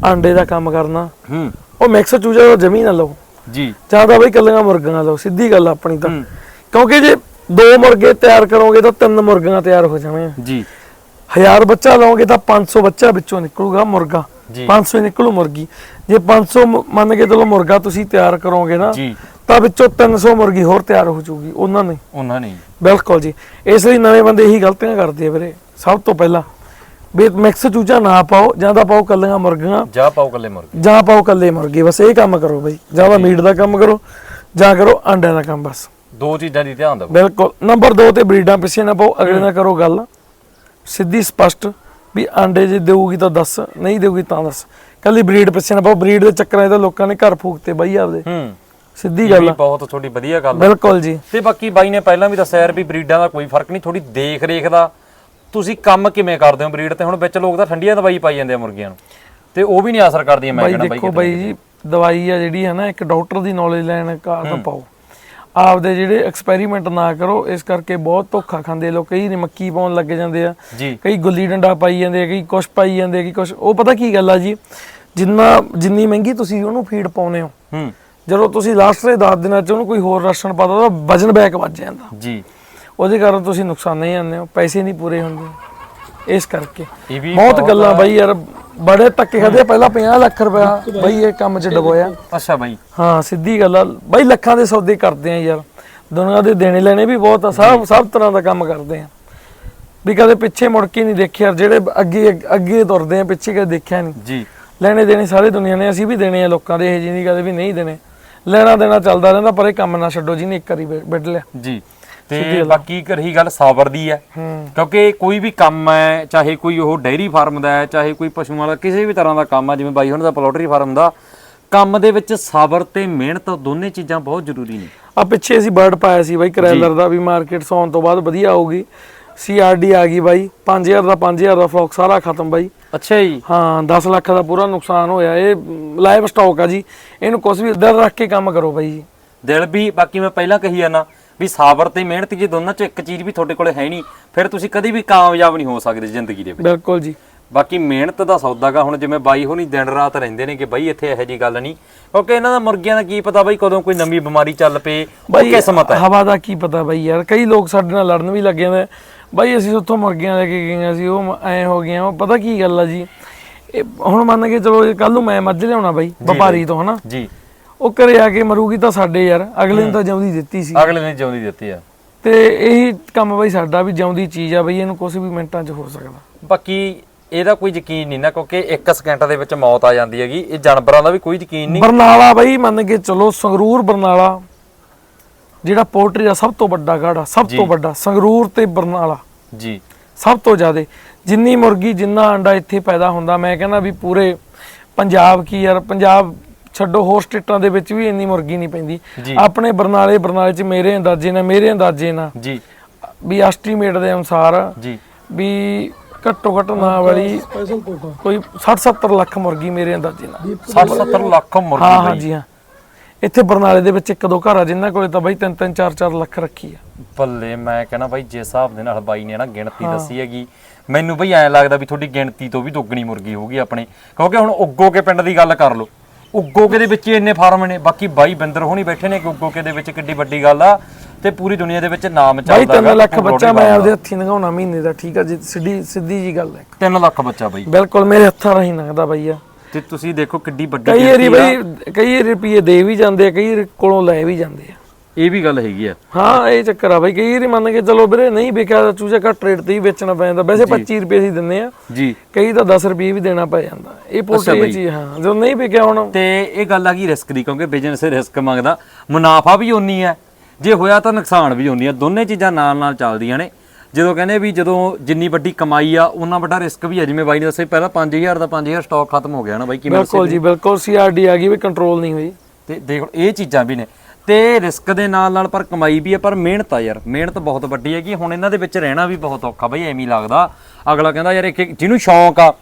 ਆਂਡੇ ਦਾ ਕੰਮ ਕਰਨਾ ਹੂੰ। ਉਹ ਮਿਕਸ ਚੂਜਾ ਦਾ ਜਮੀ ਨਾ ਲਓ। ਜੀ। ਜਾਂ ਤਾਂ ਬਾਈ ਕੱਲੀਆਂ ਮੁਰਗੀਆਂ ਲਓ ਸਿੱਧੀ ਗੱਲ ਆ ਆਪਣੀ ਤਾਂ। ਹੂੰ। ਕਿਉਂਕਿ ਜੇ ਦੋ ਮੁਰਗੇ ਤਿਆਰ ਕਰੋਗੇ ਤਾਂ ਤਿੰਨ ਮੁਰਗੀਆਂ ਤਿਆਰ ਹੋ ਜਾਣਗੀਆਂ ਜੀ। ਹਜ਼ਾਰ ਬੱਚਾ ਲਾਓਗੇ ਤਾਂ 500 ਬੱਚਾ ਵਿੱਚੋਂ ਨਿਕਲੂਗਾ ਮੁਰਗਾ। 500 ਹੀ ਨਿਕਲੂ ਮੁਰਗੀ। ਜੇ 500 ਮ- ਮੰਨ ਕੇ ਚਲੋ ਮੁਰਗਾ ਤੁਸੀਂ ਤਿਆਰ ਕਰੋਗੇ ਨਾ ਜੀ। ਤਾਂ ਵਿੱਚੋਂ 300 ਮੁਰਗੀ ਹੋਰ ਤਿਆਰ ਹੋ ਜਾਊਗੀ ਉਹਨਾਂ ਨੇ। ਉਹਨਾਂ ਨੇ। ਬਿਲਕੁਲ ਜੀ। ਇਸ ਲਈ ਨਵੇਂ ਬੰਦੇ ਇਹੀ ਗਲਤੀਆਂ ਕਰਦੇ ਆ ਵੀਰੇ ਸਭ ਤੋਂ ਪਹਿਲਾਂ। ਵੀ ਮਿਕਸ ਚੂਚਾ ਨਾ ਪਾਓ ਜਾਂ ਤਾਂ ਪਾਓ ਕੱਲੀਆਂ ਮੁਰਗੀਆਂ। ਜਾ ਪਾਓ ਕੱਲੇ ਮੁਰਗੇ। ਜਾਂ ਪਾਓ ਕੱਲੇ ਮੁਰਗੇ ਬਸ ਇਹ ਕੰਮ ਕਰੋ ਬਈ। ਜਾਂ ਤਾਂ ਮੀਟ ਦਾ ਕੰਮ ਕਰੋ ਜਾਂ ਕਰੋ ਅੰਡਿਆਂ ਦਾ ਕੰਮ ਬਸ। ਦੋ ਚੀਜ਼ਾਂ ਦੀ ਧਿਆਨ ਦਿਓ ਬਿਲਕੁਲ। ਨੰਬਰ 2 ਤੇ ਬਰੀਡਾਂ ਪਿੱਛੇ ਨਾ ਪਾਓ ਅਗਲੇ ਨਾਲ ਕਰੋ ਗੱਲ। ਸਿੱਧੀ ਸਪਸ਼ਟ। ਵੀ ਆਂਡੇ ਜੇ ਦੇਊਗੀ ਤਾਂ ਦੱਸ ਨਹੀਂ ਦੇਊਗੀ ਤਾਂ ਦੱਸ। ਕੱਲੀ ਬਰੀਡ ਪਿੱਛੇ ਨਾ ਪਾਓ ਬਰੀਡ ਦੇ ਚੱਕਰਾਂ 'ਚ ਤਾਂ ਲੋਕਾਂ ਨੇ ਘਰ ਫੂਕਤੇ ਬਾਈ ਆਪਦੇ। ਹੂੰ। ਸਿੱਧੀ ਗੱਲ ਆ। ਬਹੁਤ ਤੁਹਾਡੀ ਵਧੀਆ ਗੱਲ। ਬਿਲਕੁਲ ਜੀ। ਤੇ ਬਾਕੀ ਬਾਈ ਨੇ ਪਹਿਲਾਂ ਵੀ ਦੱਸਿਆ ਯਾਰ ਵੀ ਬਰੀਡਾਂ ਦਾ ਕੋਈ ਫ਼ਰਕ ਨਹੀਂ ਥੋੜੀ ਦੇਖ ਰੇਖ ਦਾ। ਤੁਸੀਂ ਕੰਮ ਕਿਵੇਂ ਕਰਦੇ ਹੋ ਬਰੀਡ ਤੇ? ਹੁਣ ਵਿੱਚ ਲੋਕ ਤਾਂ ਠੰਡੀਆਂ ਦਵਾਈ ਪਾਈ ਜਾਂਦੇ ਆ ਮੁਰਗੀਆਂ ਨੂੰ। ਤੇ ਉਹ ਵੀ ਨਹੀਂ ਅਸਰ ਕਰਦੀਆਂ ਮੈਂ ਕਹਿੰਦਾ ਬਾਈ ਦੇਖੋ ਬਾਈ ਜੀ ਦਵਾਈ ਆ ਜਿਹੜੀ ਹੈ ਨਾ ਇੱਕ ਡਾਕਟਰ ਦੀ ਨੌਲੇਜ ਲੈਣ ਕਾ ਤਾਂ ਪਾਓ। ਆਪਦੇ ਜਿਹੜੇ ਐਕਸਪੈਰੀਮੈਂਟ ਨਾ ਕਰੋ ਇਸ ਕਰਕੇ ਬਹੁਤ ਧੋਖਾ ਖਾਂਦੇ ਲੋਕ। ਕਈ ਮੱਕੀ ਪਾਉਣ ਲੱਗ ਜਾਂਦੇ ਆ। ਕਈ ਗੁੱਲੀ ਡੰਡਾ ਪਾਈ ਜਾਂਦੇ ਆ ਕਈ ਕੁਛ ਪਾਈ ਜਾਂਦੇ ਆ ਕਈ ਕੁਛ। ਉਹ ਪਤਾ ਕੀ ਗੱਲ ਆ ਜੀ? ਜਿੰਨਾ ਜਿੰਨੀ ਮਹਿੰਗੀ ਤੁਸੀਂ ਉਹਨੂੰ ਫੀਡ ਪਾਉਨੇ ਹੋ ਹੂੰ। ਜਦੋਂ ਤੁਸੀਂ ਲਾਸਟ ਦੇ 10 ਦਿਨਾਂ ਚ ਉਹਨੂੰ ਕੋਈ ਹੋਰ ਰਾਸ਼ਨ ਪਾਦਾ ਤਾਂ ਵਜਨ ਬੈਕ ਵੱਜ ਜਾਂਦਾ। ਜੀ। ਉਹਦੇ ਕਾਰਨ ਤੁਸੀਂ ਨੁਕਸਾਨੇ ਜਾਂਦੇ ਹੋ ਪੈਸੇ ਨਹੀਂ ਪੂਰੇ ਹੁੰਦੇ। ਇਸ ਕਰਕੇ। ਬਹੁਤ ਗੱਲਾਂ ਬਾਈ ਯਾਰ ਬੜੇ ਧੱਕੇ ਖਾਦੇ ਪਹਿਲਾਂ 50 ਲੱਖ ਰੁਪਇਆ ਬਾਈ ਇਹ ਕੰਮ 'ਚ ਡਬੋਇਆ। ਅੱਛਾ ਬਾਈ। ਹਾਂ ਸਿੱਧੀ ਗੱਲ ਆ। ਬਾਈ ਲੱਖਾਂ ਦੇ ਸੌਦੇ ਕਰਦੇ ਆ ਯਾਰ। ਦੁਨੀਆ ਦੇ ਦੇਣੇ ਲੈਣੇ ਵੀ ਬਹੁਤ ਆ ਸਭ ਸਭ ਤਰ੍ਹਾਂ ਦਾ ਕੰਮ ਕਰਦੇ ਆ। ਵੀ ਕਦੇ ਪਿੱਛੇ ਮੁੜ ਕੇ ਨਹੀਂ ਦੇਖਿਆ ਜਿਹੜੇ ਅੱਗੇ ਅੱਗੇ ਤੁਰਦੇ ਆ ਪਿੱਛੇ ਕਦੇ ਦੇਖਿਆ ਨਹੀਂ। ਜੀ। ਲੈਣੇ ਦੇਣੇ ਸਾਰੇ ਦੁਨੀਆ ਨੇ ਅਸੀਂ ਵੀ ਦੇਣੇ ਆ ਲੋਕਾਂ ਦੇ ਇਹ ਜਿਹੀ ਨਹੀਂ ਕਦੇ ਵੀ ਨਹੀਂ ਦੇਣੇ। ਲੈਣਾ ਦੇਣਾ ਚੱਲਦਾ ਰਹਿੰਦਾ ਪਰ ਇਹ ਕੰਮ ਨਾ ਛੱਡੋ ਜਿਹਨੇ ਇੱਕ ਵਾਰੀ ਵੱਢ ਲਿਆ। ਜੀ। ਤੇ ਬਾਕੀ ਰਹੀ ਗੱਲ ਸਾਬਰ ਦੀ ਹੈ। ਕਿਉਂਕਿ ਕੋਈ ਵੀ ਕੰਮ ਹੈ ਚਾਹੇ ਕੋਈ ਉਹ ਡੇਅਰੀ ਫਾਰਮ ਦਾ ਹੈ ਚਾਹੇ ਕੋਈ ਪਸ਼ੂਆਂ ਦਾ ਕਿਸੇ ਵੀ ਤਰ੍ਹਾਂ ਦਾ ਕੰਮ ਹੈ ਜਿਵੇਂ ਬਾਈ ਹੁਣ ਦਾ ਪੋਲਟਰੀ ਫਾਰਮ ਦਾ ਕੰਮ ਦੇ ਵਿੱਚ ਸਬਰ ਤੇ ਮਿਹਨਤ ਦੋਨੇ ਚੀਜ਼ਾਂ ਬਹੁਤ ਜ਼ਰੂਰੀ ਨੇ। ਆ ਪਿੱਛੇ ਅਸੀਂ ਬਰਡ ਪਾਇਆ ਸੀ ਬਾਈ ਕਰੈਲਰ ਦਾ ਵੀ ਮਾਰਕੀਟ ਸੌਣ ਤੋਂ ਬਾਅਦ ਵਧੀਆ ਆਊਗੀ ਸੀਆਰਡੀ ਆ ਗਈ ਬਾਈ 5000 ਦਾ 5000 ਦਾ ਫਲੌਕ ਸਾਰਾ ਖਤਮ ਬਾਈ। ਅੱਛਾ ਜੀ। ਹਾਂ 10 ਲੱਖ ਦਾ ਪੂਰਾ ਨੁਕਸਾਨ ਹੋਇਆ ਇਹ ਲਾਈਵ ਸਟਾਕ ਆ ਜੀ। ਇਹਨੂੰ ਕੁਝ ਵੀ ਦਿਲ ਰੱਖ ਕੇ ਕੰਮ ਕਰੋ ਬਾਈ ਜੀ। ਦਿਲ ਵੀ ਬਾਕੀ ਮੈਂ ਪਹਿਲਾਂ ਕਹੀ ਜਾਣਾ ਵੀ ਸਬਰ ਤੇ ਮਿਹਨਤ ਜੇ ਦੋਨਾਂ ਚੋਂ ਇੱਕ ਚੀਜ਼ ਵੀ ਤੁਹਾਡੇ ਕੋਲੇ ਹੈ ਨਹੀਂ ਫਿਰ ਤੁਸੀਂ ਕਦੀ ਵੀ ਕਾਮਯਾਬ ਨਹੀਂ ਹੋ ਸਕਦੇ ਜ਼ਿੰਦਗੀ ਦੇ ਵਿੱਚ। ਬਿਲਕੁਲ ਜੀ। ਬਾਕੀ ਮਿਹਨਤ ਦਾ ਸੌਦਾਗਾ ਹੁਣ ਜਿਵੇਂ ਬਾਈ ਹੋਣੀ ਦਿਨ ਰਾਤ ਰਹਿੰਦੇ ਨੇ ਕਿ ਬਾਈ ਇੱਥੇ ਇਹੋ ਜੀ ਗੱਲ ਨਹੀਂ ਕਿਉਂਕਿ ਇਹਨਾਂ ਦਾ ਮੁਰਗੀਆਂ ਦਾ ਕੀ ਪਤਾ ਬਾਈ ਕਦੋਂ ਕੋਈ ਨਵੀਂ ਬਿਮਾਰੀ ਚੱਲ ਪਏ ਉਹ ਕਿਸਮਤ ਹੈ? ਹਵਾ ਦਾ ਕੀ ਪਤਾ ਬਾਈ ਯਾਰ ਕਈ ਲੋਕ ਸਾਡੇ ਨਾਲ ਲੜਨ ਵੀ ਲੱਗ ਜਾਂਦੇ। ਬਾਈ ਅਸੀਂ ਉੱਥੋਂ ਮੁਰਗੀਆਂ ਲੈ ਕੇ ਗਈਆਂ ਸੀ ਉਹ ਐ ਹੋ ਗਈਆਂ ਉਹ ਪਤਾ ਕੀ ਗੱਲ ਆ ਜੀ? ਇਹ ਹੁਣ ਮੰਨ ਕੇ ਚਲੋ ਕੱਲ ਨੂੰ ਮੈਂ ਮੱਝ ਲਿਆਉਣਾ ਬਾਈ ਵਪਾਰੀ ਤੋਂ ਹਨਾ? ਜੀ। ਉਹ ਘਰੇ ਆ ਕੇ ਮਰੂਗੀ ਤਾਂ ਸਾਡੇ ਯਾਰ ਅਗਲੇ ਨੂੰ ਤਾਂ ਜਿਉਂਦੀ ਦਿੱਤੀ ਸੀ। ਅਗਲੇ ਨੇ ਜਿਉਂਦੀ ਦਿੱਤੀ ਆ। ਤੇ ਇਹੀ ਕੰਮ ਬਾਈ ਸਾਡਾ ਵੀ ਜਿਉਂਦੀ ਚੀਜ਼ ਆ ਬਈ ਇਹਨੂੰ ਕੁਝ ਵੀ ਮਿੰਟਾਂ 'ਚ ਹੋ ਸਕਦਾ। ਬਾਕੀ ਇਹਦਾ ਕੋਈ ਯਕੀਨ ਨਹੀਂ ਨਾ ਕਿਉਂਕਿ 1 ਸਕਿੰਟ ਦੇ ਵਿੱਚ ਮੌਤ ਆ ਜਾਂਦੀ ਹੈਗੀ ਇਹ ਜਾਨਵਰਾਂ ਦਾ ਵੀ ਕੋਈ ਯਕੀਨ ਨਹੀਂ। ਬਰਨਾਲਾ ਬਾਈ ਮੰਨ ਕੇ ਚਲੋ ਸੰਗਰੂਰ ਬਰਨਾਲਾ ਜਿਹੜਾ ਪੋਲਟਰੀ ਦਾ ਸਭ ਤੋਂ ਵੱਡਾ ਗਾੜਾ ਸਭ ਤੋਂ ਵੱਡਾ ਸੰਗਰੂਰ ਤੇ ਬਰਨਾਲਾ। ਜੀ। ਸਭ ਤੋਂ ਜ਼ਿਆਦਾ ਜਿੰਨੀ ਮੁਰਗੀ ਜਿੰਨਾ ਅੰਡਾ ਇੱਥੇ ਪੈਦਾ ਹੁੰਦਾ ਮੈਂ ਕਹਿੰਦਾ ਵੀ ਪੂਰੇ ਪੰਜਾਬ ਕੀ ਯਾਰ ਪੰਜਾਬ ਛੱਡੋ ਹੋਰ ਸਟੇਟਾਂ ਦੇ ਵਿੱਚ ਵੀ ਇੰਨੀ ਮੁਰਗੀ ਨਹੀਂ ਪੈਂਦੀ। ਜੀ। ਆਪਣੇ ਬਰਨਾਲੇ ਬਰਨਾਲੇ 'ਚ ਮੇਰੇ ਅੰਦਾਜ਼ੇ ਨਾਲ ਮੇਰੇ ਅੰਦਾਜ਼ੇ ਨਾਲ ਜੀ। ਵੀ ਐਸਟੀਮੇਟ ਦੇ ਅਨੁਸਾਰ ਜੀ। ਵੀ ਘੱਟੋ ਘੱਟ ਨਾ ਵਾਲੀ ਕੋਈ 60 70 ਲੱਖ ਮੁਰਗੀ ਮੇਰੇ ਅੰਦਾਜ਼ੇ ਨਾਲ। 60 70 ਲੱਖ ਮੁਰਗੀ ਹਾਂ ਜੀ ਹਾਂ। ਇੱਥੇ ਬਰਨਾਲੇ ਦੇ ਵਿੱਚ ਇੱਕ ਦੋ ਘਰ ਆ ਜਿਨ੍ਹਾਂ ਕੋਲੇ ਤਾਂ ਬਾਈ 3 3 4 4 ਲੱਖ ਰੱਖੀ ਆ। ਬੱਲੇ ਮੈਂ ਕਹਿੰਦਾ ਬਾਈ ਜਿਸ ਹਿਸਾਬ ਦੇ ਨਾਲ ਬਾਈ ਨੇ ਨਾ ਗਿਣਤੀ ਦੱਸੀ ਹੈਗੀ ਮੈਨੂੰ ਬਈ ਐਂ ਲੱਗਦਾ ਵੀ ਤੁਹਾਡੀ ਗਿਣਤੀ ਤੋਂ ਵੀ ਦੁੱਗਣੀ ਮੁਰਗੀ ਹੋਊਗੀ ਆਪਣੇ। ਕਿਉਂਕਿ ਹੁਣ ਉੱਗੋ ਕੇ ਪਿੰਡ ਦੀ ਗੱਲ ਕਰ ਲਓ। ਉੱਗੋ ਕੇ ਦੇ ਵਿੱਚ ਹੀ ਇੰਨੇ ਫਾਰਮ ਨੇ ਬਾਕੀ ਬਾਈ ਬਿੰਦਰ ਹੋਣੀ ਬੈਠੇ ਨੇ ਕਿ ਦੇ ਵਿੱਚ ਕਿੱਡੀ ਵੱਡੀ ਗੱਲ ਆ ਤੇ ਪੂਰੀ ਦੁਨੀਆ ਦੇ ਵਿੱਚ ਨਾਮ ਬਾਈ ਚੱਲਦਾ 3 ਲੱਖ ਬੱਚਾ ਮੈਂ ਆਪਦੇ ਹੱਥੀਂ ਲੰਘਾਉਣਾ ਮਹੀਨੇ ਦਾ ਠੀਕ ਆ ਜੀ ਸਿੱਧੀ ਸਿੱਧੀ ਜੀ ਗੱਲ ਹੈ। 3 ਲੱਖ ਬੱਚਾ ਬਾਈ। ਬਿਲਕੁਲ ਮੇਰੇ ਹੱਥਾਂ ਰਾਹੀਂ ਲੰਘਦਾ ਬਾਈ ਆ। ਤੇ ਤੁਸੀਂ ਦੇਖੋ ਕਿੱਡੀ ਵੱਡੀ ਕਈ ਵਾਰੀ। ਬਈ ਕਈ ਰੁਪਏ ਦੇ ਵੀ ਜਾਂਦੇ ਆ ਕਈ ਕੋਲੋਂ ਲੈ ਵੀ ਜਾਂਦੇ ਆ। ਇਹ ਵੀ ਗੱਲ ਹੈਗੀ ਆ। ਹਾਂ ਇਹ ਚੱਕਰ ਆ ਬਾਈ ਕਈ ਵਾਰੀ ਮੰਨ ਕੇ ਚਲੋ ਵੀਰੇ ਨਹੀਂ ਵਿਕਿਆ ਤਾਂ ਚੂਜਾ ਘੱਟ ਰੇਟ ਤੇ ਹੀ ਵੇਚਣਾ ਪੈਂਦਾ ਵੈਸੇ 25 ਰੁਪਏ ਅਸੀਂ ਦਿੰਦੇ ਆ। ਜੀ। ਕਈ ਤਾਂ 10 ਰੁਪਏ ਵੀ ਦੇਣਾ ਪੈ ਜਾਂਦਾ। ਇਹ ਦੀ ਚੀਜ਼ ਹਾਂ ਜਦੋਂ ਨਹੀਂ ਵਿਕਿਆ ਹੁਣ। ਤੇ ਇਹ ਗੱਲ ਆ ਗਈ ਰਿਸਕ ਦੀ ਕਿਉਂਕਿ ਬਿਜ਼ਨਸ ਰਿਸਕ ਮੰਗਦਾ। ਮੁਨਾਫਾ ਵੀ ਉਨੀ ਹੈ ਜੇ ਹੋਇਆ ਤਾਂ ਨੁਕਸਾਨ ਵੀ ਉਨੀ ਹੈ ਦੋਨੇ ਚੀਜ਼ਾਂ ਨਾਲ ਨਾਲ ਚੱਲਦੀਆਂ ਨੇ। ਜਦੋਂ ਕਹਿੰਦੇ ਵੀ ਜਦੋਂ ਜਿੰਨੀ ਵੱਡੀ ਕਮਾਈ ਆ ਉਹਨਾਂ ਵੱਡਾ ਰਿਸਕ ਵੀ ਹੈ ਜਿਵੇਂ ਬਾਈ ਨੇ ਦੱਸਿਆ ਪਹਿਲਾਂ 5000 ਦਾ 5000 ਸਟਾਕ ਖਤਮ ਹੋ ਗਿਆ ਨਾ ਬਾਈ ਕਿਵੇਂ ਬਿਲਕੁਲ ਜੀ ਬਿਲਕੁਲ। ਸੀਆਰਡੀ ਆ ਗਈ ਵੀ ਕੰਟਰੋਲ ਨਹੀਂ ਹੋਈ। ਤੇ ਦੇਖ ਇਹ ਚੀਜ਼ਾਂ ਵੀ ਨੇ। ਤੇ ਰਿਸਕ ਦੇ ਨਾਲ ਨਾਲ ਪਰ ਕਮਾਈ ਵੀ ਹੈ ਪਰ ਮਿਹਨਤ ਆ ਯਾਰ। ਮਿਹਨਤ ਬਹੁਤ ਵੱਡੀ ਹੈਗੀ। ਹੁਣ ਇਹਨਾਂ ਦੇ ਵਿੱਚ ਰਹਿਣਾ ਵੀ ਬਹੁਤ ਔਖਾ ਬਈ ਐਵੇਂ ਹੀ ਲੱਗਦਾ। ਅਗਲਾ ਕਹਿੰਦਾ ਯਾਰ ਇੱਕ ਜਿਹਨੂੰ ਸ਼ੌਂਕ ਆ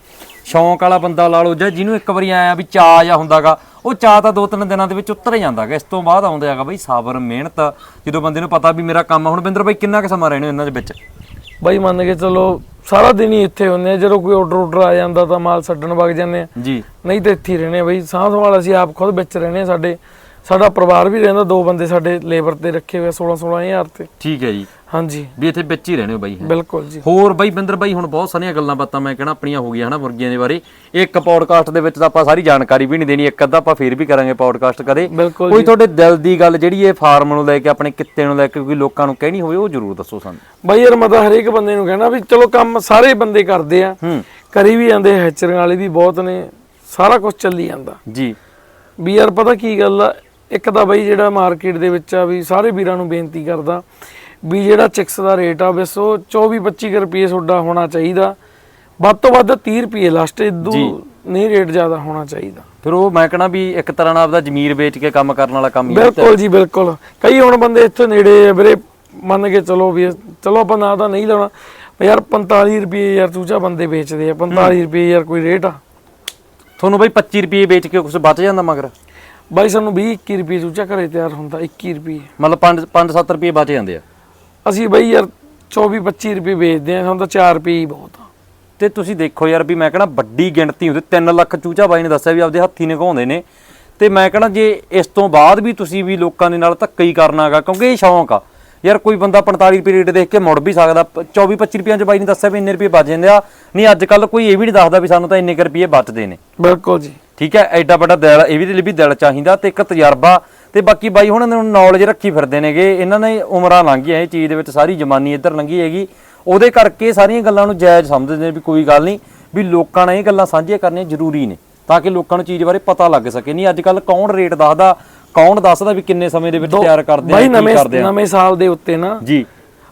ਸ਼ੌਂਕ ਵਾਲਾ ਬੰਦਾ ਲਾ ਲਓ ਜਾਂ ਜਿਹਨੂੰ ਇੱਕ ਵਾਰੀ ਆਇਆ ਵੀ ਚਾਹ ਜਾਂ ਹੁੰਦਾਗਾ ਉਹ ਚਾਹ ਤਾਂ ਦੋ ਤਿੰਨ ਦਿਨਾਂ ਦੇ ਵਿੱਚ ਉਤਰ ਹੀ ਜਾਂਦਾਗਾ। ਇਸ ਤੋਂ ਬਾਅਦ ਆਉਂਦਾ ਹੈਗਾ ਬਈ ਸਬਰ ਮਿਹਨਤ। ਜਦੋਂ ਬੰਦੇ ਨੂੰ ਪਤਾ ਵੀ ਮੇਰਾ ਕੰਮ। ਹੁਣ ਬਿੰਦਰ ਬਾਈ ਕਿੰਨਾ ਕੁ ਸਮਾਂ ਰਹਿਣੇ ਇਹਨਾਂ ਦੇ ਵਿੱਚ? ਬਾਈ ਮੰਨ ਕੇ ਚਲੋ ਸਾਰਾ ਦਿਨ ਹੀ ਇੱਥੇ ਹੁੰਨੇ ਆ। ਜਦੋਂ ਕੋਈ ਆਰਡਰ ਆਰਡਰ ਆ ਜਾਂਦਾ ਤਾਂ ਮਾਲ ਛੱਡਣ ਵਗ ਜਾਂਦੇ ਆ। ਜੀ। ਨਹੀਂ ਤਾਂ ਇੱਥੇ ਹੀ ਰਹਿਣੇ ਆ ਬਾਈ। ਸਾਂਭ ਸੰਭਾਲ ਅਸੀਂ ਆਪ ਖੁਦ ਵਿੱਚ ਰਹਿੰਦੇ ਆ ਸਾਡੇ। ਸਾਡਾ ਪਰਿਵਾਰ ਵੀ ਰਹਿੰਦਾ ਦੋ ਬੰਦੇ ਸਾਡੇ ਲੇਬਰ ਤੇ ਰੱਖੇ ਹੋਏ 16 16000 ਤੇ। ਠੀਕ ਹੈ ਜੀ। ਹਾਂਜੀ। ਵੀ ਇੱਥੇ ਵਿੱਚ ਹੀ ਰਹਿਣੇ ਹੋ ਬਾਈ ਹੈਂ। ਬਿਲਕੁਲ ਜੀ। ਹੋਰ ਬਾਈ ਬਿੰਦਰ ਬਾਈ ਹੁਣ ਬਹੁਤ ਸਾਰੀਆਂ ਗੱਲਾਂ ਬਾਤਾਂ ਮੈਂ ਕਹਿਣਾ ਆਪਣੀਆਂ ਹੋ ਗਈਆਂ ਹਨਾ ਮੁਰਗੀਆਂ ਦੇ ਬਾਰੇ। ਇੱਕ ਪੌਡਕਾਸਟ ਦੇ ਵਿੱਚ ਤਾਂ ਆਪਾਂ ਸਾਰੀ ਜਾਣਕਾਰੀ ਵੀ ਨਹੀਂ ਦੇਣੀ ਇੱਕ ਅੱਧਾ ਆਪਾਂ ਫੇਰ ਵੀ ਕਰਾਂਗੇ ਪੌਡਕਾਸਟ ਕਦੇ। ਕੋਈ ਤੁਹਾਡੇ ਦਿਲ ਦੀ ਗੱਲ ਜਿਹੜੀ ਇਹ ਫਾਰਮ ਨੂੰ ਲੈ ਕੇ ਆਪਣੇ ਕਿੱਤੇ ਨੂੰ ਲੈ ਕੇ ਕੋਈ ਲੋਕਾਂ ਨੂੰ ਕਹਿਣੀ ਹੋਵੇ ਉਹ ਜ਼ਰੂਰ ਦੱਸੋ ਸਾਨੂੰ। ਬਾਈ ਯਾਰ ਮੈਂ ਤਾਂ ਹਰੇਕ ਬੰਦੇ ਨੂੰ ਕਹਿਣਾ ਵੀ ਚਲੋ ਕੰਮ ਸਾਰੇ ਬੰਦੇ ਕਰਦੇ ਆ। ਕਰੀ ਵੀ ਜਾਂਦੇ ਹੈਚਰਿੰਗ ਵਾਲੇ ਵੀ ਬਹੁਤ ਨੇ ਸਾਰਾ ਕੁਝ ਚੱਲੀ ਜਾਂਦਾ। ਜੀ। ਵੀ ਯਾਰ ਪਤਾ ਕੀ ਗੱਲ ਆ ਇੱਕ ਤਾਂ ਬਾਈ ਜਿਹੜਾ ਮਾਰਕੀਟ ਦੇ ਵਿੱਚ ਆ ਵੀ ਸਾਰੇ ਵੀਰਾਂ ਨੂੰ ਬੇਨਤੀ ਕਰਦਾ ਵੀ ਜਿਹੜਾ ਚਿਕਸ ਦਾ ਰੇਟ ਆ ਬਸ ਉਹ 24 25 ਰੁਪਏ ਤੁਹਾਡਾ ਹੋਣਾ ਚਾਹੀਦਾ। ਵੱਧ ਤੋਂ ਵੱਧ 30 ਰੁਪਏ ਲਾਸਟ ਇਦੂ ਨਹੀਂ ਰੇਟ ਜ਼ਿਆਦਾ ਹੋਣਾ ਚਾਹੀਦਾ। ਫਿਰ ਉਹ ਮੈਂ ਕਹਣਾ ਵੀ ਇੱਕ ਤਰ੍ਹਾਂ ਨਾਲ ਆਪਦਾ ਜ਼ਮੀਰ ਵੇਚ ਕੇ ਕੰਮ ਕਰਨ ਵਾਲਾ ਕੰਮ ਹੀ ਹੈ ਬਿਲਕੁਲ ਜੀ ਬਿਲਕੁਲ। ਕਈ ਹੁਣ ਬੰਦੇ ਇੱਥੇ ਨੇੜੇ ਆ ਵੀਰੇ ਮੰਨ ਕੇ ਚਲੋ ਵੀ ਚਲੋ ਆਪਾਂ ਨਾ ਤਾਂ ਨਹੀਂ ਲਾਉਣਾ ਯਾਰ 45 ਰੁਪਏ ਯਾਰ ਚੂਚਾ ਬੰਦੇ ਵੇਚਦੇ ਆ 45 ਰੁਪਏ ਯਾਰ ਕੋਈ ਰੇਟ ਆ। ਤੁਹਾਨੂੰ ਬਾਈ 25 ਰੁਪਏ ਵੇਚ ਕੇ ਕੁਝ ਬਚ ਜਾਂਦਾ ਮਗਰ? ਬਾਈ ਸਾਨੂੰ 20 21 ਰੁਪਏ ਚੂਚਾ ਘਰੇ ਤਿਆਰ ਹੁੰਦਾ 21 ਰੁਪਏ। ਮਤਲਬ 5 5-7 ਰੁਪਏ ਬਚ ਜਾਂਦੇ ਆ। ਅਸੀਂ ਬਈ ਯਾਰ 24 25 ਰੁਪਏ ਵੇਚਦੇ ਆ ਸਾਨੂੰ ਤਾਂ 4 ਰੁਪਏ ਹੀ ਬਹੁਤ ਆ। ਤੇ ਤੁਸੀਂ ਦੇਖੋ ਯਾਰ ਵੀ ਮੈਂ ਕਹਣਾ ਵੱਡੀ ਗਿਣਤੀ ਹੁੰਦੀ 3 ਲੱਖ ਚੂਚਾ ਬਾਈ ਨੇ ਦੱਸਿਆ ਵੀ ਆਪਦੇ ਹੱਥੀ ਨਿਗਾਉਂਦੇ ਨੇ। ਤੇ ਮੈਂ ਕਹਣਾ ਜੇ ਇਸ ਤੋਂ ਬਾਅਦ ਵੀ ਤੁਸੀਂ ਵੀ ਲੋਕਾਂ ਦੇ ਨਾਲ ਧੱਕਾ ਹੀ ਕਰਨਾਗਾ ਕਿਉਂਕਿ ਇਹ ਸ਼ੌਂਕ ਆ। ਯਾਰ ਕੋਈ ਬੰਦਾ 45 ਰੁਪਏ ਰੇਟ ਦੇਖ ਕੇ ਮੁੜ ਵੀ ਸਕਦਾ 24 25 ਰੁਪਈਆਂ ਚ ਬਾਈ ਨੇ ਦੱਸਿਆ ਵੀ ਇੰਨੇ ਰੁਪਏ ਬਚ ਜਾਂਦੇ ਆ। ਨਹੀਂ ਅੱਜ ਕੱਲ ਕੋਈ ਇਹ ਵੀ ਨਹੀਂ ਦੱਸਦਾ ਵੀ ਸਾਨੂੰ ਤਾਂ ਇੰਨੇ ਕੁ ਰੁਪਏ ਬਚਦੇ ਨੇ। ਬਿਲਕੁਲ ਜੀ। ਠੀਕ ਹੈ ਐਡਾ ਵੱਡਾ ਦਿਲ ਇਹ ਵੀ ਲਈ ਵੀ ਦਿਲ ਚਾਹੀਦਾ ਤੇ ਇੱਕ ਤਜਰਬਾ। ਤੇ ਬਾਕੀ ਬਾਈ ਹੁਣ ਇਹਨਾਂ ਨੂੰ ਨੌਲੇਜ ਰੱਖੀ ਫਿਰਦੇ ਨੇਗੇ। ਇਹਨਾਂ ਨੇ ਉਮਰਾਂ ਲੰਘੀਆਂ ਇਹ ਚੀਜ਼ ਦੇ ਵਿੱਚ ਸਾਰੀ ਜਮਾਨੀ ਇੱਧਰ ਲੰਘੀ ਹੈਗੀ। ਉਹਦੇ ਕਰਕੇ ਸਾਰੀਆਂ ਗੱਲਾਂ ਨੂੰ ਜਾਇਜ਼ ਸਮਝਦੇ ਨੇ ਵੀ ਕੋਈ ਗੱਲ ਨਹੀਂ ਵੀ ਲੋਕਾਂ ਨਾਲ ਇਹ ਗੱਲਾਂ ਸਾਂਝੀਆਂ ਕਰਨੀਆਂ ਜ਼ਰੂਰੀ ਨੇ ਤਾਂ ਕਿ ਲੋਕਾਂ ਨੂੰ ਚੀਜ਼ ਬਾਰੇ ਪਤਾ ਲੱਗ ਸਕੇ। ਨਹੀਂ ਅੱਜ ਕੱਲ ਕੌਣ ਰੇਟ ਦੱਸਦਾ ਕੌਣ ਦੱਸਦਾ ਵੀ ਕਿੰਨੇ ਸਮੇਂ ਦੇ ਵਿੱਚ ਤਿਆਰ ਕਰਦੇ ਆ ਕੀ ਕਰਦੇ ਆ। ਨਵੇਂ ਸਾਲ ਦੇ ਉੱਤੇ ਨਾ ਜੀ।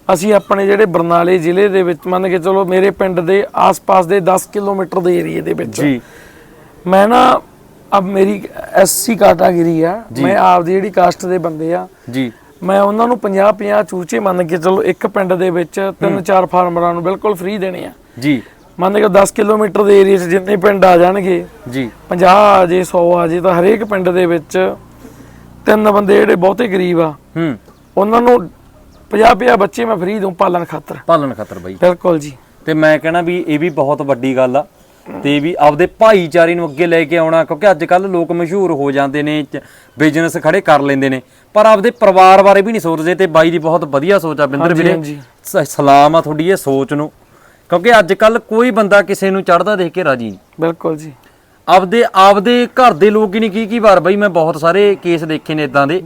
ਅਸੀਂ ਆਪਣੇ ਜਿਹੜੇ ਬਰਨਾਲੇ ਜ਼ਿਲ੍ਹੇ ਦੇ ਵਿੱਚ ਮੰਨ ਕੇ ਚਲੋ ਮੇਰੇ ਪਿੰਡ ਦੇ ਆਸ-ਪਾਸ ਦੇ 10 ਕਿਲੋਮੀਟਰ ਦੇ ਏਰੀਏ ਦੇ ਵਿੱਚ ਜੀ। ਮੈਂ ਨਾ ਅਬ ਮੇਰੀ ਐਸਸੀ ਕੈਟਾਗਰੀ ਆ। ਮੈਂ ਆਪਦੀ ਜਿਹੜੀ ਕਾਸਟ ਦੇ ਬੰਦੇ ਆ। ਜੀ। ਮੈਂ ਉਹਨਾਂ ਨੂੰ 50 50 ਚੂਚੇ ਮੰਨ ਕੇ ਚਲੋ ਇੱਕ ਪਿੰਡ ਦੇ ਵਿੱਚ ਤਿੰਨ ਚਾਰ ਫਾਰਮਰਾਂ ਨੂੰ ਬਿਲਕੁਲ ਫ੍ਰੀ ਦੇਣੇ ਆ। ਜੀ। ਮੰਨ ਕੇ 10 ਕਿਲੋਮੀਟਰ ਦੇ ਏਰੀਆ 'ਚ ਜਿੰਨੇ ਪਿੰਡ ਆ ਜਾਣਗੇ ਜੀ। 50 ਆ ਜੇ 100 ਆ ਜੇ ਤਾਂ ਹਰੇਕ ਪਿੰਡ ਦੇ ਵਿੱਚ ਤਿੰਨ ਬੰਦੇ ਜਿਹੜੇ ਬਹੁਤੇ ਗਰੀਬ ਆ ਹੂੰ। ਉਹਨਾਂ ਨੂੰ 50 50 ਬੱਚੇ ਮੈਂ ਫ੍ਰੀ ਦੂੰ ਪਾਲਣ ਖਾਤਰ। ਪਾਲਣ ਖਾਤਰ ਬਾਈ। ਬਿਲਕੁਲ ਜੀ। ਤੇ ਮੈਂ ਕਹਿਣਾ ਵੀ ਇਹ ਵੀ ਬਹੁਤ ਵੱਡੀ ਗੱਲ ਆ। ਤੇ ਵੀ ਆਪਦੇ ਭਾਈਚਾਰੇ ਨੂੰ ਅੱਗੇ ਲੈ ਕੇ ਆਉਣਾ ਕਿਉਂਕਿ ਅੱਜ ਕੱਲ ਲੋਕ ਮਸ਼ਹੂਰ ਹੋ ਜਾਂਦੇ ਨੇ ਬਿਜ਼ਨਸ ਖੜੇ ਕਰ ਲੈਂਦੇ ਨੇ। ਪਰ ਆਪਦੇ ਪਰਿਵਾਰ ਬਾਰੇ ਵੀ ਨਹੀਂ ਸੋਚਦੇ ਤੇ ਬਾਈ ਦੀ ਬਹੁਤ ਵਧੀਆ ਸੋਚ ਆ ਬਿੰਦਰ ਵੀਰੇ। ਸਲਾਮ ਆ ਤੁਹਾਡੀ ਇਹ ਸੋਚ ਨੂੰ। ਕਿਉਂਕਿ ਅੱਜ ਕੱਲ ਕੋਈ ਬੰਦਾ ਕਿਸੇ ਨੂੰ ਚੜਦਾ ਦੇਖ ਕੇ ਰਾਜੀ ਨਹੀਂ। ਬਿਲਕੁਲ ਜੀ। ਆਪਦੇ ਆਪਦੇ ਘਰ ਦੇ ਲੋਕ ਹੀ ਨਹੀਂ ਕੀ ਕੀ ਵਾਰ ਬਈ ਮੈਂ ਬਹੁਤ ਸਾਰੇ ਕੇਸ ਦੇਖੇ ਨੇ ਇਦਾਂ ਦੇ।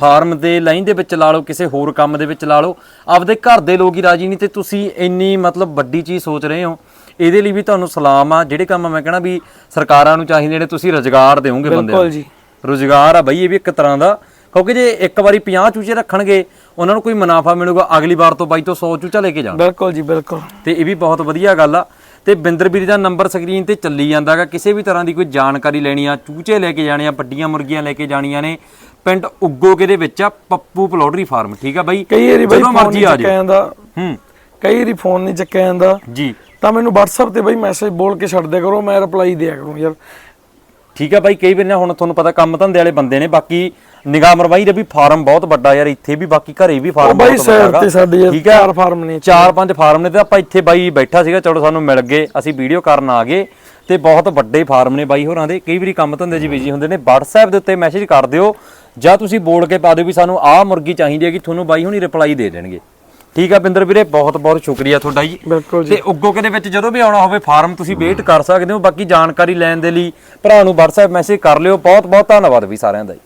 ਫਾਰਮ ਦੇ ਲਾਈਨ ਦੇ ਵਿੱਚ ਲਾ ਲਓ ਕਿਸੇ ਹੋਰ ਕੰਮ ਦੇ ਵਿੱਚ ਲਾ ਲਓ। ਆਪਦੇ ਘਰ ਦੇ ਲੋਕ ਹੀ ਰਾਜੀ ਨਹੀਂ ਤੇ ਤੁਸੀਂ ਇੰਨੀ ਮਤਲਬ ਵੱਡੀ ਚੀਜ਼ ਸੋਚ ਰਹੇ ਹੋ। ਇਹਦੇ ਲਈ ਵੀ ਤੁਹਾਨੂੰ ਸਲਾਮ ਆ। ਜਿਹੜੇ ਕੰਮ ਮੈਂ ਕਹਿਣਾ ਵੀ ਸਰਕਾਰਾਂ ਨੂੰ ਚਾਹੀਦੇ ਨੇ ਤੁਸੀਂ ਰੋਜ਼ਗਾਰ ਦਿਓਗੇ ਬੰਦੇ ਬਿਲਕੁਲ ਜੀ। ਰੋਜ਼ਗਾਰ ਆ ਬਈ ਇਹ ਵੀ ਇੱਕ ਤਰ੍ਹਾਂ ਦਾ। ਕਿਉਂਕਿ ਜੇ ਇੱਕ ਵਾਰੀ 50 ਚੂਚੇ ਰੱਖਣਗੇ ਉਹਨਾਂ ਨੂੰ ਕੋਈ ਮੁਨਾਫਾ ਮਿਲੂਗਾ ਅਗਲੀ ਵਾਰ ਤੋਂ ਬਾਈ ਤੋਂ 100 ਚੂਚਾ ਲੈ ਕੇ ਜਾਣ। ਬਿਲਕੁਲ ਜੀ ਬਿਲਕੁਲ। ਤੇ ਇਹ ਵੀ ਬਹੁਤ ਵਧੀਆ ਗੱਲ ਆ। ਤੇ ਬਿੰਦਰ ਵੀਰ ਦਾ ਨੰਬਰ ਸਕਰੀਨ ਤੇ ਚੱਲੀ ਜਾਂਦਾਗਾ ਕਿਸੇ ਵੀ ਤਰ੍ਹਾਂ ਦੀ ਕੋਈ ਜਾਣਕਾਰੀ ਲੈਣੀ ਆ ਚੂਚੇ ਲੈ ਕੇ ਜਾਣੇ ਆ ਵੱਡੀਆਂ ਮੁਰਗੀਆਂ ਲੈ ਕੇ ਜਾਣੀਆਂ ਨੇ। ਪਿੰਡ ਉੱਗੋਕੇ ਦੇ ਵਿੱਚ ਆ ਪੱਪੂ ਪਲੌਡਰੀ ਫਾਰਮ। ਠੀਕ ਆ ਬਾਈ? ਜਦੋਂ ਮਰਜ਼ੀ ਆ ਜਾਓ ਹੂੰ। ਕਈ ਵਾਰੀ ਫੋਨ ਨਹੀਂ ਚੱਕਿਆ ਜਾਂਦਾ। ਜੀ। ਤਾਂ ਮੈਨੂੰ WhatsApp ਤੇ ਬਾਈ ਮੈਸੇਜ ਬੋਲ ਕੇ ਛੱਡ ਦਿਆ ਕਰੋ ਮੈਂ ਰਿਪਲਾਈ ਦਿਆ ਕਰੂੰ ਯਾਰ। ਠੀਕ ਆ ਬਾਈ ਕਈ ਵਾਰ ਨਾ ਹੁਣ ਤੁਹਾਨੂੰ ਪਤਾ ਕੰਮ ਧੰਦੇ ਵਾਲੇ ਬੰਦੇ ਨੇ ਬਾਕੀ ਨਿਗਾਹ ਮਰਵਾਈ ਦੇ ਵੀ ਫਾਰਮ ਬਹੁਤ ਵੱਡਾ ਯਾਰ ਇੱਥੇ ਵੀ ਬਾਕੀ ਘਰੇ ਵੀ ਫਾਰਮ ਬਾਈ ਵੱਡਾ ਹੈਗਾ। ਤੇ ਸਾਡੇ ਯਾਰ ਠੀਕ ਆ? ਚਾਰ ਫਾਰਮ ਨੇ। ਚਾਰ ਪੰਜ ਫਾਰਮ ਨੇ ਤੇ ਆਪਾਂ ਇੱਥੇ ਬਾਈ ਬੈਠਾ ਸੀਗਾ ਚਲੋ ਸਾਨੂੰ ਮਿਲ ਗਏ ਅਸੀਂ ਵੀਡੀਓ ਕਰਨ ਆ ਗਏ ਤੇ ਬਹੁਤ ਵੱਡੇ ਫਾਰਮ ਨੇ ਬਾਈ ਹੋਰਾਂ ਦੇ। ਕਈ ਵਾਰੀ ਕੰਮ ਧੰਦੇ 'ਚ ਬਿਜ਼ੀ ਹੁੰਦੇ ਨੇ WhatsApp ਦੇ ਉੱਤੇ ਮੈਸੇਜ ਕਰ ਦਿਓ ਜਾਂ ਤੁਸੀਂ ਬੋਲ ਕੇ ਪਾ ਦਿਓ ਵੀ ਸਾਨੂੰ ਆਹ ਮੁਰਗੀ ਚਾਹੀਦੀ ਹੈ ਕਿ ਤੁਹਾਨੂੰ ਬਾਈ ਹੁਣੀ ਰਿਪਲਾਈ ਦੇ ਦੇਣਗੇ। ਠੀਕ ਆ ਬਿੰਦਰ ਵੀਰੇ ਬਹੁਤ ਬਹੁਤ ਸ਼ੁਕਰੀਆ ਤੁਹਾਡਾ ਜੀ। ਬਿਲਕੁਲ ਜੀ। ਤੇ ਉੱਗੋਕੇ ਦੇ ਵਿੱਚ ਜਦੋਂ ਵੀ ਆਉਣਾ ਹੋਵੇ ਫਾਰਮ ਤੁਸੀਂ ਵੇਟ ਕਰ ਸਕਦੇ ਹੋ ਬਾਕੀ ਜਾਣਕਾਰੀ ਲੈਣ ਦੇ ਲਈ ਭਰਾ ਨੂੰ WhatsApp ਮੈਸੇਜ ਕਰ ਲਿਓ। ਬਹੁਤ ਬਹੁਤ ਧੰਨਵਾਦ ਵੀ ਸਾਰਿਆਂ ਦਾ ਜੀ।